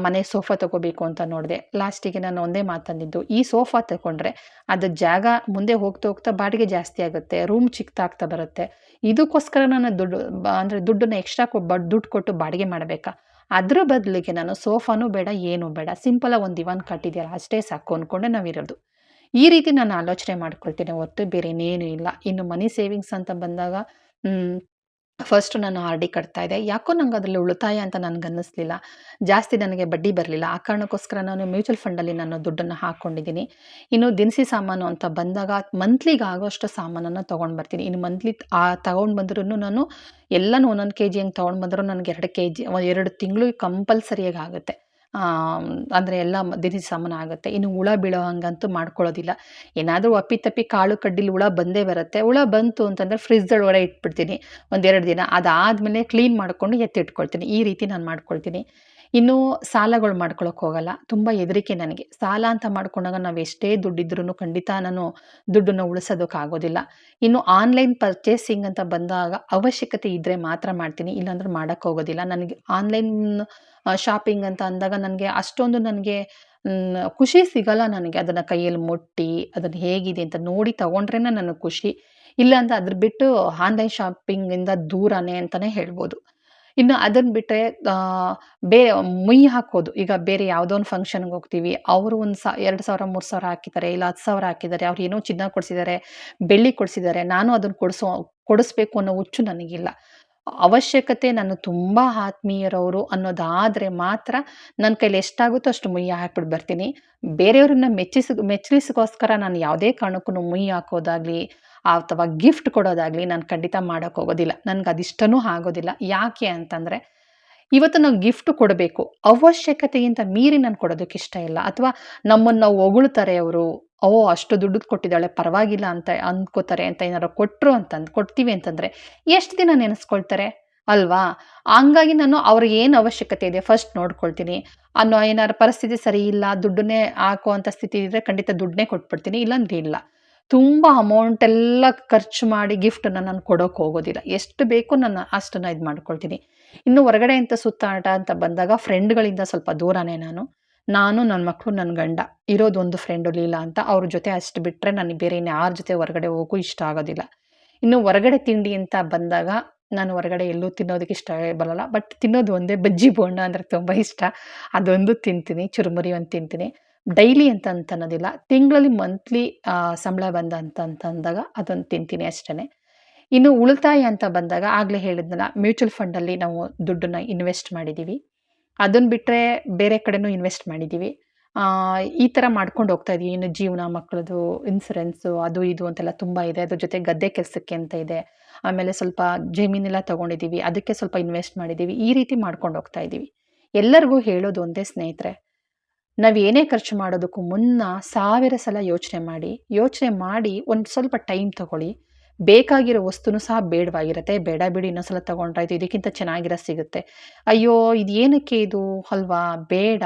ಮನೆ ಸೋಫಾ ತಗೋಬೇಕು ಅಂತ ನೋಡಿದೆ. ಲಾಸ್ಟಿಗೆ ನಾನು ಒಂದೇ ಮಾತಂದಿದ್ದು ಈ ಸೋಫಾ ತಗೊಂಡ್ರೆ ಅದು ಜಾಗ ಮುಂದೆ ಹೋಗ್ತಾ ಹೋಗ್ತಾ ಬಾಡಿಗೆ ಜಾಸ್ತಿ ಆಗುತ್ತೆ ರೂಮ್ ಚಿಕ್ಕದಾಗ್ತಾ ಬರುತ್ತೆ. ಇದಕ್ಕೋಸ್ಕರ ನಾನು ದುಡ್ಡು ಅಂದರೆ ದುಡ್ಡನ್ನು ಎಕ್ಸ್ಟ್ರಾ ಕೊ ದುಡ್ಡು ಕೊಟ್ಟು ಬಾಡಿಗೆ ಮಾಡಬೇಕಾ? ಅದ್ರ ಬದಲಿಗೆ ನಾನು ಸೋಫಾನೂ ಬೇಡ, ಏನೂ ಬೇಡ. ಸಿಂಪಲಾಗಿ ಒಂದು ದಿವಾನ್ ಕಟ್ಟಿದೆಯಲ್ಲ, ಅಷ್ಟೇ ಸಾಕು ಅಂದ್ಕೊಂಡೆ ನಾವಿರೋದು. ಈ ರೀತಿ ನಾನು ಆಲೋಚನೆ ಮಾಡ್ಕೊಳ್ತೀನಿ ಹೊತ್ತು ಬೇರೆ ಇನ್ನೇನು ಇಲ್ಲ. ಇನ್ನು ಮನಿ ಸೇವಿಂಗ್ಸ್ ಅಂತ ಬಂದಾಗ ಫಸ್ಟ್ ನಾನು ಆರ್ ಡಿ ಇದ್ದೆ. ಯಾಕೋ ನಂಗೆ ಅದರಲ್ಲಿ ಉಳಿತಾಯ ಅಂತ ನನಗೆ ಅನ್ನಿಸ್ಲಿಲ್ಲ. ಜಾಸ್ತಿ ನನಗೆ ಬಡ್ಡಿ ಬರಲಿಲ್ಲ. ಆ ಕಾರಣಕ್ಕೋಸ್ಕರ ನಾನು ಮ್ಯೂಚುವಲ್ ಫಂಡಲ್ಲಿ ನಾನು ದುಡ್ಡನ್ನು ಹಾಕ್ಕೊಂಡಿದ್ದೀನಿ ಇನ್ನು ದಿನಸಿ ಸಾಮಾನು ಅಂತ ಬಂದಾಗ ಮಂತ್ಲಿಗೆ ಆಗೋಷ್ಟು ಸಾಮಾನನ್ನು ತೊಗೊಂಡು ಬರ್ತೀನಿ. ಇನ್ನು ಮಂತ್ಲಿ ಆ ತೊಗೊಂಡು ಬಂದ್ರೂ ನಾನು ಎಲ್ಲನೂ ಒಂದೊಂದು ಕೆ ಜಿ ಹಂಗೆ ತೊಗೊಂಡು ಬಂದರೂ ನನಗೆ ಎರಡು ಕೆ ಜಿ ಎರಡು ತಿಂಗಳು ಕಂಪಲ್ಸರಿಯಾಗಿ ಆಗುತ್ತೆ. ಅಂದರೆ ಎಲ್ಲ ದಿನಸಿ ಸಾಮಾನು ಆಗುತ್ತೆ. ಇನ್ನು ಹುಳ ಬೀಳೋ ಹಂಗಂತೂ ಮಾಡ್ಕೊಳ್ಳೋದಿಲ್ಲ. ಏನಾದರೂ ಅಪ್ಪಿತಪ್ಪಿ ಕಾಳು ಕಡ್ಡಿಲಿ ಹುಳ ಬಂದೇ ಬರುತ್ತೆ. ಹುಳ ಬಂತು ಅಂತಂದರೆ ಫ್ರಿಜ್ದೊಳಗಡೆ ಇಟ್ಬಿಡ್ತೀನಿ. ಒಂದೆರಡು ದಿನ. ಅದಾದಮೇಲೆ ಕ್ಲೀನ್ ಮಾಡಿಕೊಂಡು ಎತ್ತಿಟ್ಕೊಳ್ತೀನಿ. ಈ ರೀತಿ ನಾನು ಮಾಡ್ಕೊಳ್ತೀನಿ. ಇನ್ನು ಸಾಲಗಳು ಮಾಡ್ಕೊಳ್ಳೋಕೆ ಹೋಗಲ್ಲ. ತುಂಬ ಹೆದರಿಕೆ ನನಗೆ. ಸಾಲ ಅಂತ ಮಾಡ್ಕೊಂಡಾಗ ನಾವು ಎಷ್ಟೇ ದುಡ್ಡಿದ್ರೂ ಖಂಡಿತ ನಾನು ದುಡ್ಡನ್ನು ಉಳಿಸೋದಕ್ಕಾಗೋದಿಲ್ಲ ಇನ್ನು ಆನ್ಲೈನ್ ಪರ್ಚೇಸಿಂಗ್ ಅಂತ ಬಂದಾಗ ಅವಶ್ಯಕತೆ ಇದ್ದರೆ ಮಾತ್ರ ಮಾಡ್ತೀನಿ. ಇಲ್ಲಾಂದ್ರೆ ಮಾಡೋಕ್ಕೆ ಹೋಗೋದಿಲ್ಲ. ನನಗೆ ಆನ್ಲೈನ್ ಶಾಪಿಂಗ್ ಅಂತ ಅಂದಾಗ ನನಗೆ ಅಷ್ಟೊಂದು ನನಗೆ ಖುಷಿ ಸಿಗಲ್ಲ ನನಗೆ ಅದನ್ನು ಕೈಯಲ್ಲಿ ಮುಟ್ಟಿ, ಅದನ್ನು ಹೇಗಿದೆ ಅಂತ ನೋಡಿ ತಗೊಂಡ್ರೇ ನನಗೆ ಖುಷಿ. ಇಲ್ಲ ಅಂತ ಅದ್ರ ಬಿಟ್ಟು ಆನ್ಲೈನ್ ಶಾಪಿಂಗಿಂದ ದೂರನೇ ಅಂತಲೇ ಹೇಳ್ಬೋದು. ಇನ್ನು ಅದನ್ನು ಬಿಟ್ಟರೆ ಬೇ ಮುಯ್ ಹಾಕೋದು. ಈಗ ಬೇರೆ ಯಾವುದೋ ಒಂದು ಫಂಕ್ಷನ್ಗೆ ಹೋಗ್ತೀವಿ, ಅವರು ಒಂದು ಸಾ, ಎರಡು ಸಾವಿರ, ಮೂರು ಸಾವಿರ ಹಾಕಿದ್ದಾರೆ, ಇಲ್ಲ ಹತ್ತು ಸಾವಿರ ಹಾಕಿದ್ದಾರೆ, ಅವ್ರು ಏನೋ ಚಿನ್ನ ಕೊಡಿಸಿದ್ದಾರೆ, ಬೆಳ್ಳಿ ಕೊಡಿಸಿದ್ದಾರೆ, ನಾನು ಅದನ್ನು ಕೊಡಿಸೋ, ಕೊಡಿಸ್ಬೇಕು ಅನ್ನೋ ಹುಚ್ಚು ನನಗಿಲ್ಲ. ಅವಶ್ಯಕತೆ ನಾನು ತುಂಬ ಆತ್ಮೀಯರವರು ಅನ್ನೋದಾದರೆ ಮಾತ್ರ ನನ್ನ ಕೈಲಿ ಎಷ್ಟಾಗುತ್ತೋ ಅಷ್ಟು ಮುಯ್ಯಿ ಹಾಕ್ಬಿಟ್ಟು ಬರ್ತೀನಿ. ಬೇರೆಯವ್ರನ್ನ ಮೆಚ್ಚಿಸ್ ಮೆಚ್ಚಲಿಸ್ಗೋಸ್ಕರ ನಾನು ಯಾವುದೇ ಕಾರಣಕ್ಕೂ ಮುಯ್ಯಿ ಹಾಕೋದಾಗಲಿ, ಅಥವಾ ಗಿಫ್ಟ್ ಕೊಡೋದಾಗಲಿ ನಾನು ಖಂಡಿತ ಮಾಡೋಕ್ಕೋಗೋದಿಲ್ಲ ನನಗೆ ಅದಿಷ್ಟನೂ ಆಗೋದಿಲ್ಲ. ಯಾಕೆ ಅಂತಂದರೆ ಇವತ್ತು ನಾವು ಗಿಫ್ಟ್ ಕೊಡಬೇಕು. ಅವಶ್ಯಕತೆಗಿಂತ ಮೀರಿ ನಾನು ಕೊಡೋದಕ್ಕೆ ಇಷ್ಟ ಇಲ್ಲ. ಅಥವಾ ನಮ್ಮನ್ನು ನಾವು ಹೊಗಳ್ತಾರೆ ಅವರು, ಓ, ಅಷ್ಟು ದುಡ್ಡು ಕೊಟ್ಟಿದ್ದಾಳೆ, ಪರವಾಗಿಲ್ಲ ಅಂತ ಅಂದ್ಕೋತಾರೆ ಅಂತ ಏನಾರು ಕೊಟ್ಟರು ಅಂತಂದು, ಕೊಡ್ತೀವಿ ಅಂತಂದರೆ ಎಷ್ಟು ದಿನ ನೆನೆಸ್ಕೊಳ್ತಾರೆ? ಅಲ್ವಾ? ಹಂಗಾಗಿ ನಾನು ಅವ್ರಿಗೆ ಏನು ಅವಶ್ಯಕತೆ ಇದೆ ಫಸ್ಟ್ ನೋಡ್ಕೊಳ್ತೀನಿ. ಅನ್ನೋ ಏನಾರು ಪರಿಸ್ಥಿತಿ ಸರಿ ಇಲ್ಲ, ದುಡ್ಡನ್ನೇ ಹಾಕೋ ಅಂಥ ಸ್ಥಿತಿ ಇದ್ದರೆ ಖಂಡಿತ ದುಡ್ಡನ್ನೇ ಕೊಟ್ಬಿಡ್ತೀನಿ, ಇಲ್ಲಾಂದ್ರೆ ಇಲ್ಲ. ತುಂಬ ಅಮೌಂಟ್ ಎಲ್ಲ ಖರ್ಚು ಮಾಡಿ ಗಿಫ್ಟನ್ನು ನಾನು ಕೊಡೋಕೆ ಹೋಗೋದಿಲ್ಲ. ಎಷ್ಟು ಬೇಕು ನಾನು ಅಷ್ಟನ್ನು ಇದು ಮಾಡ್ಕೊಳ್ತೀನಿ. ಇನ್ನು ಹೊರಗಡೆ ಅಂತ ಸುತ್ತಾಟ ಅಂತ ಬಂದಾಗ ಫ್ರೆಂಡ್ಗಳಿಂದ ಸ್ವಲ್ಪ ದೂರನೇ ನಾನು. ನಾನು ನನ್ನ ಮಕ್ಕಳು ನನ್ನ ಗಂಡ ಇರೋದು ಒಂದು ಫ್ರೆಂಡು ಲೀಲಾ ಅಂತ ಅವ್ರ ಜೊತೆ ಅಷ್ಟು ಬಿಟ್ಟರೆ ನನಗೆ ಬೇರೆ ಯಾರ ಜೊತೆ ಹೊರಗಡೆ ಹೋಗು ಇಷ್ಟ ಆಗೋದಿಲ್ಲ. ಇನ್ನು ಹೊರಗಡೆ ತಿಂಡಿ ಅಂತ ಬಂದಾಗ ನಾನು ಹೊರಗಡೆ ಎಲ್ಲೂ ತಿನ್ನೋದಕ್ಕೆ ಇಷ್ಟ ಬರಲ್ಲ. ಬಟ್ ತಿನ್ನೋದು ಒಂದೇ ಬಜ್ಜಿ ಬೋಂಡ ಅಂದರೆ ತುಂಬ ಇಷ್ಟ. ಅದೊಂದು ತಿಂತೀನಿ, ಚುರುಮುರಿ ಒಂದು ತಿಂತೀನಿ. ಡೈಲಿ ಅಂತ ಅನ್ನೋದಿಲ್ಲ ತಿಂಗಳಲ್ಲಿ ಮಂತ್ಲಿ ಸಂಬಳ ಬಂದ ಅಂತ ಅಂತಂದಾಗ ಅದೊಂದು ತಿಂತೀನಿ ಅಷ್ಟೇ ಇನ್ನು ಉಳಿತಾಯ ಅಂತ ಬಂದಾಗ ಆಗಲೇ ಹೇಳಿದ್ನಲ್ಲ, ಮ್ಯೂಚುವಲ್ ಫಂಡಲ್ಲಿ ನಾವು ದುಡ್ಡನ್ನು ಇನ್ವೆಸ್ಟ್ ಮಾಡಿದ್ದೀವಿ ಅದನ್ನು ಬಿಟ್ಟರೆ ಬೇರೆ ಕಡೆನೂ ಇನ್ವೆಸ್ಟ್ ಮಾಡಿದ್ದೀವಿ ಈ ಥರ ಮಾಡ್ಕೊಂಡು ಹೋಗ್ತಾ ಇದ್ದೀವಿ ಇನ್ನು ಜೀವನ ಮಕ್ಕಳದು ಇನ್ಸೂರೆನ್ಸು ಅದು ಇದು ಅಂತೆಲ್ಲ ತುಂಬ ಇದೆ. ಅದ್ರ ಜೊತೆ ಗದ್ದೆ ಕೆಲಸಕ್ಕೆ ಅಂತ ಇದೆ. ಆಮೇಲೆ ಸ್ವಲ್ಪ ಜಮೀನೆಲ್ಲ ತೊಗೊಂಡಿದ್ದೀವಿ ಅದಕ್ಕೆ ಸ್ವಲ್ಪ ಇನ್ವೆಸ್ಟ್ ಮಾಡಿದ್ದೀವಿ ಈ ರೀತಿ ಮಾಡ್ಕೊಂಡು ಹೋಗ್ತಾ ಇದ್ದೀವಿ ಎಲ್ಲರಿಗೂ ಹೇಳೋದು ಒಂದೇ ಸ್ನೇಹಿತರೆ ನಾವು ಏನೇ ಖರ್ಚು ಮಾಡೋದಕ್ಕೂ ಮುನ್ನ ಸಾವಿರ ಸಲ ಯೋಚನೆ ಮಾಡಿ ಯೋಚನೆ ಮಾಡಿ ಒಂದು ಸ್ವಲ್ಪ ಟೈಮ್ ತಗೊಳ್ಳಿ. ಬೇಕಾಗಿರೋ ವಸ್ತುನೂ ಸಹ ಬೇಡವಾಗಿರುತ್ತೆ. ಬೇಡ ಬಿಡಿ ಇನ್ನೊಂದ್ಸಲ ತೊಗೊಂಡ್ರಾಯ್ತು ಇದಕ್ಕಿಂತ ಚೆನ್ನಾಗಿರೋ ಸಿಗುತ್ತೆ. ಅಯ್ಯೋ, ಇದು ಏನಕ್ಕೆ ಇದು? ಅಲ್ವಾ? ಬೇಡ.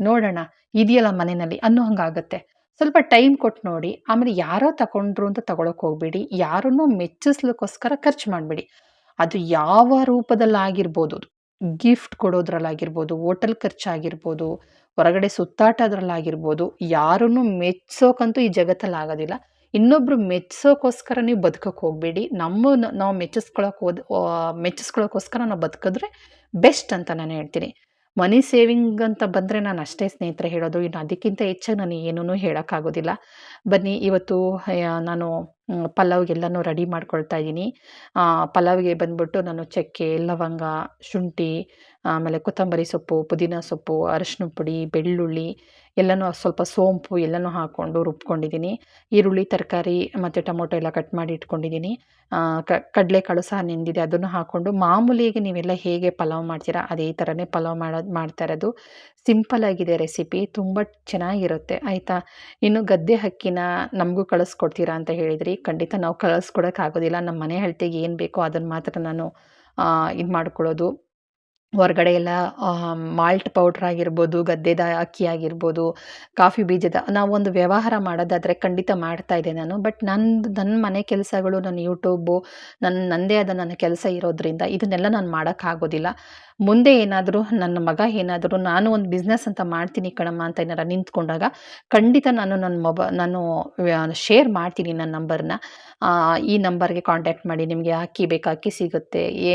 ನೋಡೋಣ. ಇದೆಯಲ್ಲ ಮನೆಯಲ್ಲಿ ಅನ್ನೋ ಹಂಗಾಗುತ್ತೆ. ಸ್ವಲ್ಪ ಟೈಮ್ ಕೊಟ್ಟು ನೋಡಿ. ಆಮೇಲೆ ಯಾರೋ ತಗೊಂಡ್ರು ಅಂತ ತಗೊಳಕ್ಕೆ ಹೋಗ್ಬೇಡಿ. ಯಾರನ್ನೂ ಮೆಚ್ಚಿಸ್ಲಿಕ್ಕೋಸ್ಕರ ಖರ್ಚು ಮಾಡಬೇಡಿ. ಅದು ಯಾವ ರೂಪದಲ್ಲಾಗಿರ್ಬೋದು. ಗಿಫ್ಟ್ ಕೊಡೋದ್ರಲ್ಲಾಗಿರ್ಬೋದು ಹೋಟೆಲ್ ಖರ್ಚಾಗಿರ್ಬೋದು, ಹೊರಗಡೆ ಸುತ್ತಾಟದ್ರಲ್ಲಾಗಿರ್ಬೋದು, ಯಾರನ್ನು ಮೆಚ್ಚೋಕಂತೂ ಈ ಜಗತ್ತಲ್ಲಿ ಆಗೋದಿಲ್ಲ ಇನ್ನೊಬ್ರು ಮೆಚ್ಚಿಸೋಕೋಸ್ಕರ ನೀವು ಬದುಕೋಕೆ ಹೋಗಬೇಡಿ. ನಮ್ಮ ನಾವು ಮೆಚ್ಚಿಸ್ಕೊಳಕ್ಕೆ ಹೋದ ಮೆಚ್ಚಿಸ್ಕೊಳ್ಳೋಕ್ಕೋಸ್ಕರ ನಾವು ಬದುಕಿದ್ರೆ ಬೆಸ್ಟ್ ಅಂತ ನಾನು ಹೇಳ್ತೀನಿ. ಮನಿ ಸೇವಿಂಗ್ ಅಂತ ಬಂದರೆ ನಾನು ಅಷ್ಟೇ ಸ್ನೇಹಿತರೆ ಹೇಳೋದು. ಇನ್ನು ಅದಕ್ಕಿಂತ ಹೆಚ್ಚಾಗಿ ನಾನು ಏನೂ ಹೇಳೋಕ್ಕಾಗೋದಿಲ್ಲ. ಬನ್ನಿ, ಇವತ್ತು ನಾನು ಪಲಾವ್ಗೆಲ್ಲನೂ ರೆಡಿ ಮಾಡ್ಕೊಳ್ತಾ ಇದ್ದೀನಿ. ಪಲಾವ್ಗೆ ಬಂದ್ಬಿಟ್ಟು ನಾನು ಚಕ್ಕೆ, ಲವಂಗ, ಶುಂಠಿ ಆಮೇಲೆ ಕೊತ್ತಂಬರಿ ಸೊಪ್ಪು, ಪುದೀನ ಸೊಪ್ಪು, ಅರಶಿನ ಪುಡಿ, ಬೆಳ್ಳುಳ್ಳಿ, ಎಲ್ಲನೂ ಸ್ವಲ್ಪ ಸೋಂಪು ಎಲ್ಲನೂ ಹಾಕ್ಕೊಂಡು ರುಬ್ಕೊಂಡಿದ್ದೀನಿ. ಈರುಳ್ಳಿ, ತರಕಾರಿ ಮತ್ತು ಟೊಮೊಟೊ ಎಲ್ಲ ಕಟ್ ಮಾಡಿ ಇಟ್ಕೊಂಡಿದ್ದೀನಿ. ಕಡಲೆಕಾಳು ಸಹ ನೆಂದಿದೆ, ಅದನ್ನು ಹಾಕ್ಕೊಂಡು ಮಾಮೂಲಿಯಾಗಿ ನೀವೆಲ್ಲ ಹೇಗೆ ಪಲಾವ್ ಮಾಡ್ತೀರಾ ಅದೇ ಥರನೇ ಪಲಾವ್ ಮಾಡೋದು ಮಾಡ್ತಾ ಇರೋದು. ಸಿಂಪಲ್ ಆಗಿದೆ ರೆಸಿಪಿ, ತುಂಬ ಚೆನ್ನಾಗಿರುತ್ತೆ, ಆಯಿತಾ? ಇನ್ನು ಗದ್ದೆ ಹಕ್ಕಿನ ನಮಗೂ ಕಳಿಸ್ಕೊಡ್ತೀರಾ ಅಂತ ಹೇಳಿದ್ರಿ. ಖಂಡಿತ ನಾವು ಕಳಿಸ್ಕೊಡೋಕ್ಕಾಗೋದಿಲ್ಲ ನಮ್ಮ ಮನೆ ಹಳ್ತಿಗೆ ಏನು ಬೇಕೋ ಅದನ್ನು ಮಾತ್ರ ನಾನು ಇದು ಮಾಡ್ಕೊಳ್ಳೋದು ಹೊರಗಡೆ ಎಲ್ಲ ಮಾಲ್ಟ್ ಪೌಡ್ರ್ ಆಗಿರ್ಬೋದು, ಗದ್ದೆದ ಅಕ್ಕಿ ಆಗಿರ್ಬೋದು ಕಾಫಿ ಬೀಜದ ನಾವೊಂದು ವ್ಯವಹಾರ ಮಾಡೋದಾದರೆ ಖಂಡಿತ ಮಾಡ್ತಾ ಇದ್ದೆ ನಾನು. ಬಟ್ ನಂದು ನನ್ನ ಮನೆ ಕೆಲಸಗಳು ನನ್ನ ಯೂಟ್ಯೂಬು ನನ್ನ ನನ್ನದೇ ಆದ ನನ್ನ ಕೆಲಸ ಇರೋದ್ರಿಂದ ಇದನ್ನೆಲ್ಲ ನಾನು ಮಾಡೋಕ್ಕಾಗೋದಿಲ್ಲ ಮುಂದೆ ಏನಾದರೂ, ನನ್ನ ಮಗ ಏನಾದರೂ, ನಾನು ಒಂದು ಬಿಸ್ನೆಸ್ ಅಂತ ಮಾಡ್ತೀನಿ ಕಣಮ್ಮ ಅಂತ ಏನಾರ ನಿಂತ್ಕೊಂಡಾಗ ಖಂಡಿತ ನಾನು ನನ್ನ ಮೊಬ, ನಾನು ಶೇರ್ ಮಾಡ್ತೀನಿ ನನ್ನ ನಂಬರ್ನ ಈ ನಂಬರ್ಗೆ ಕಾಂಟ್ಯಾಕ್ಟ್ ಮಾಡಿ, ನಿಮಗೆ ಅಕ್ಕಿ ಬೇಕಾ, ಅಕ್ಕಿ ಸಿಗುತ್ತೆ, ಏ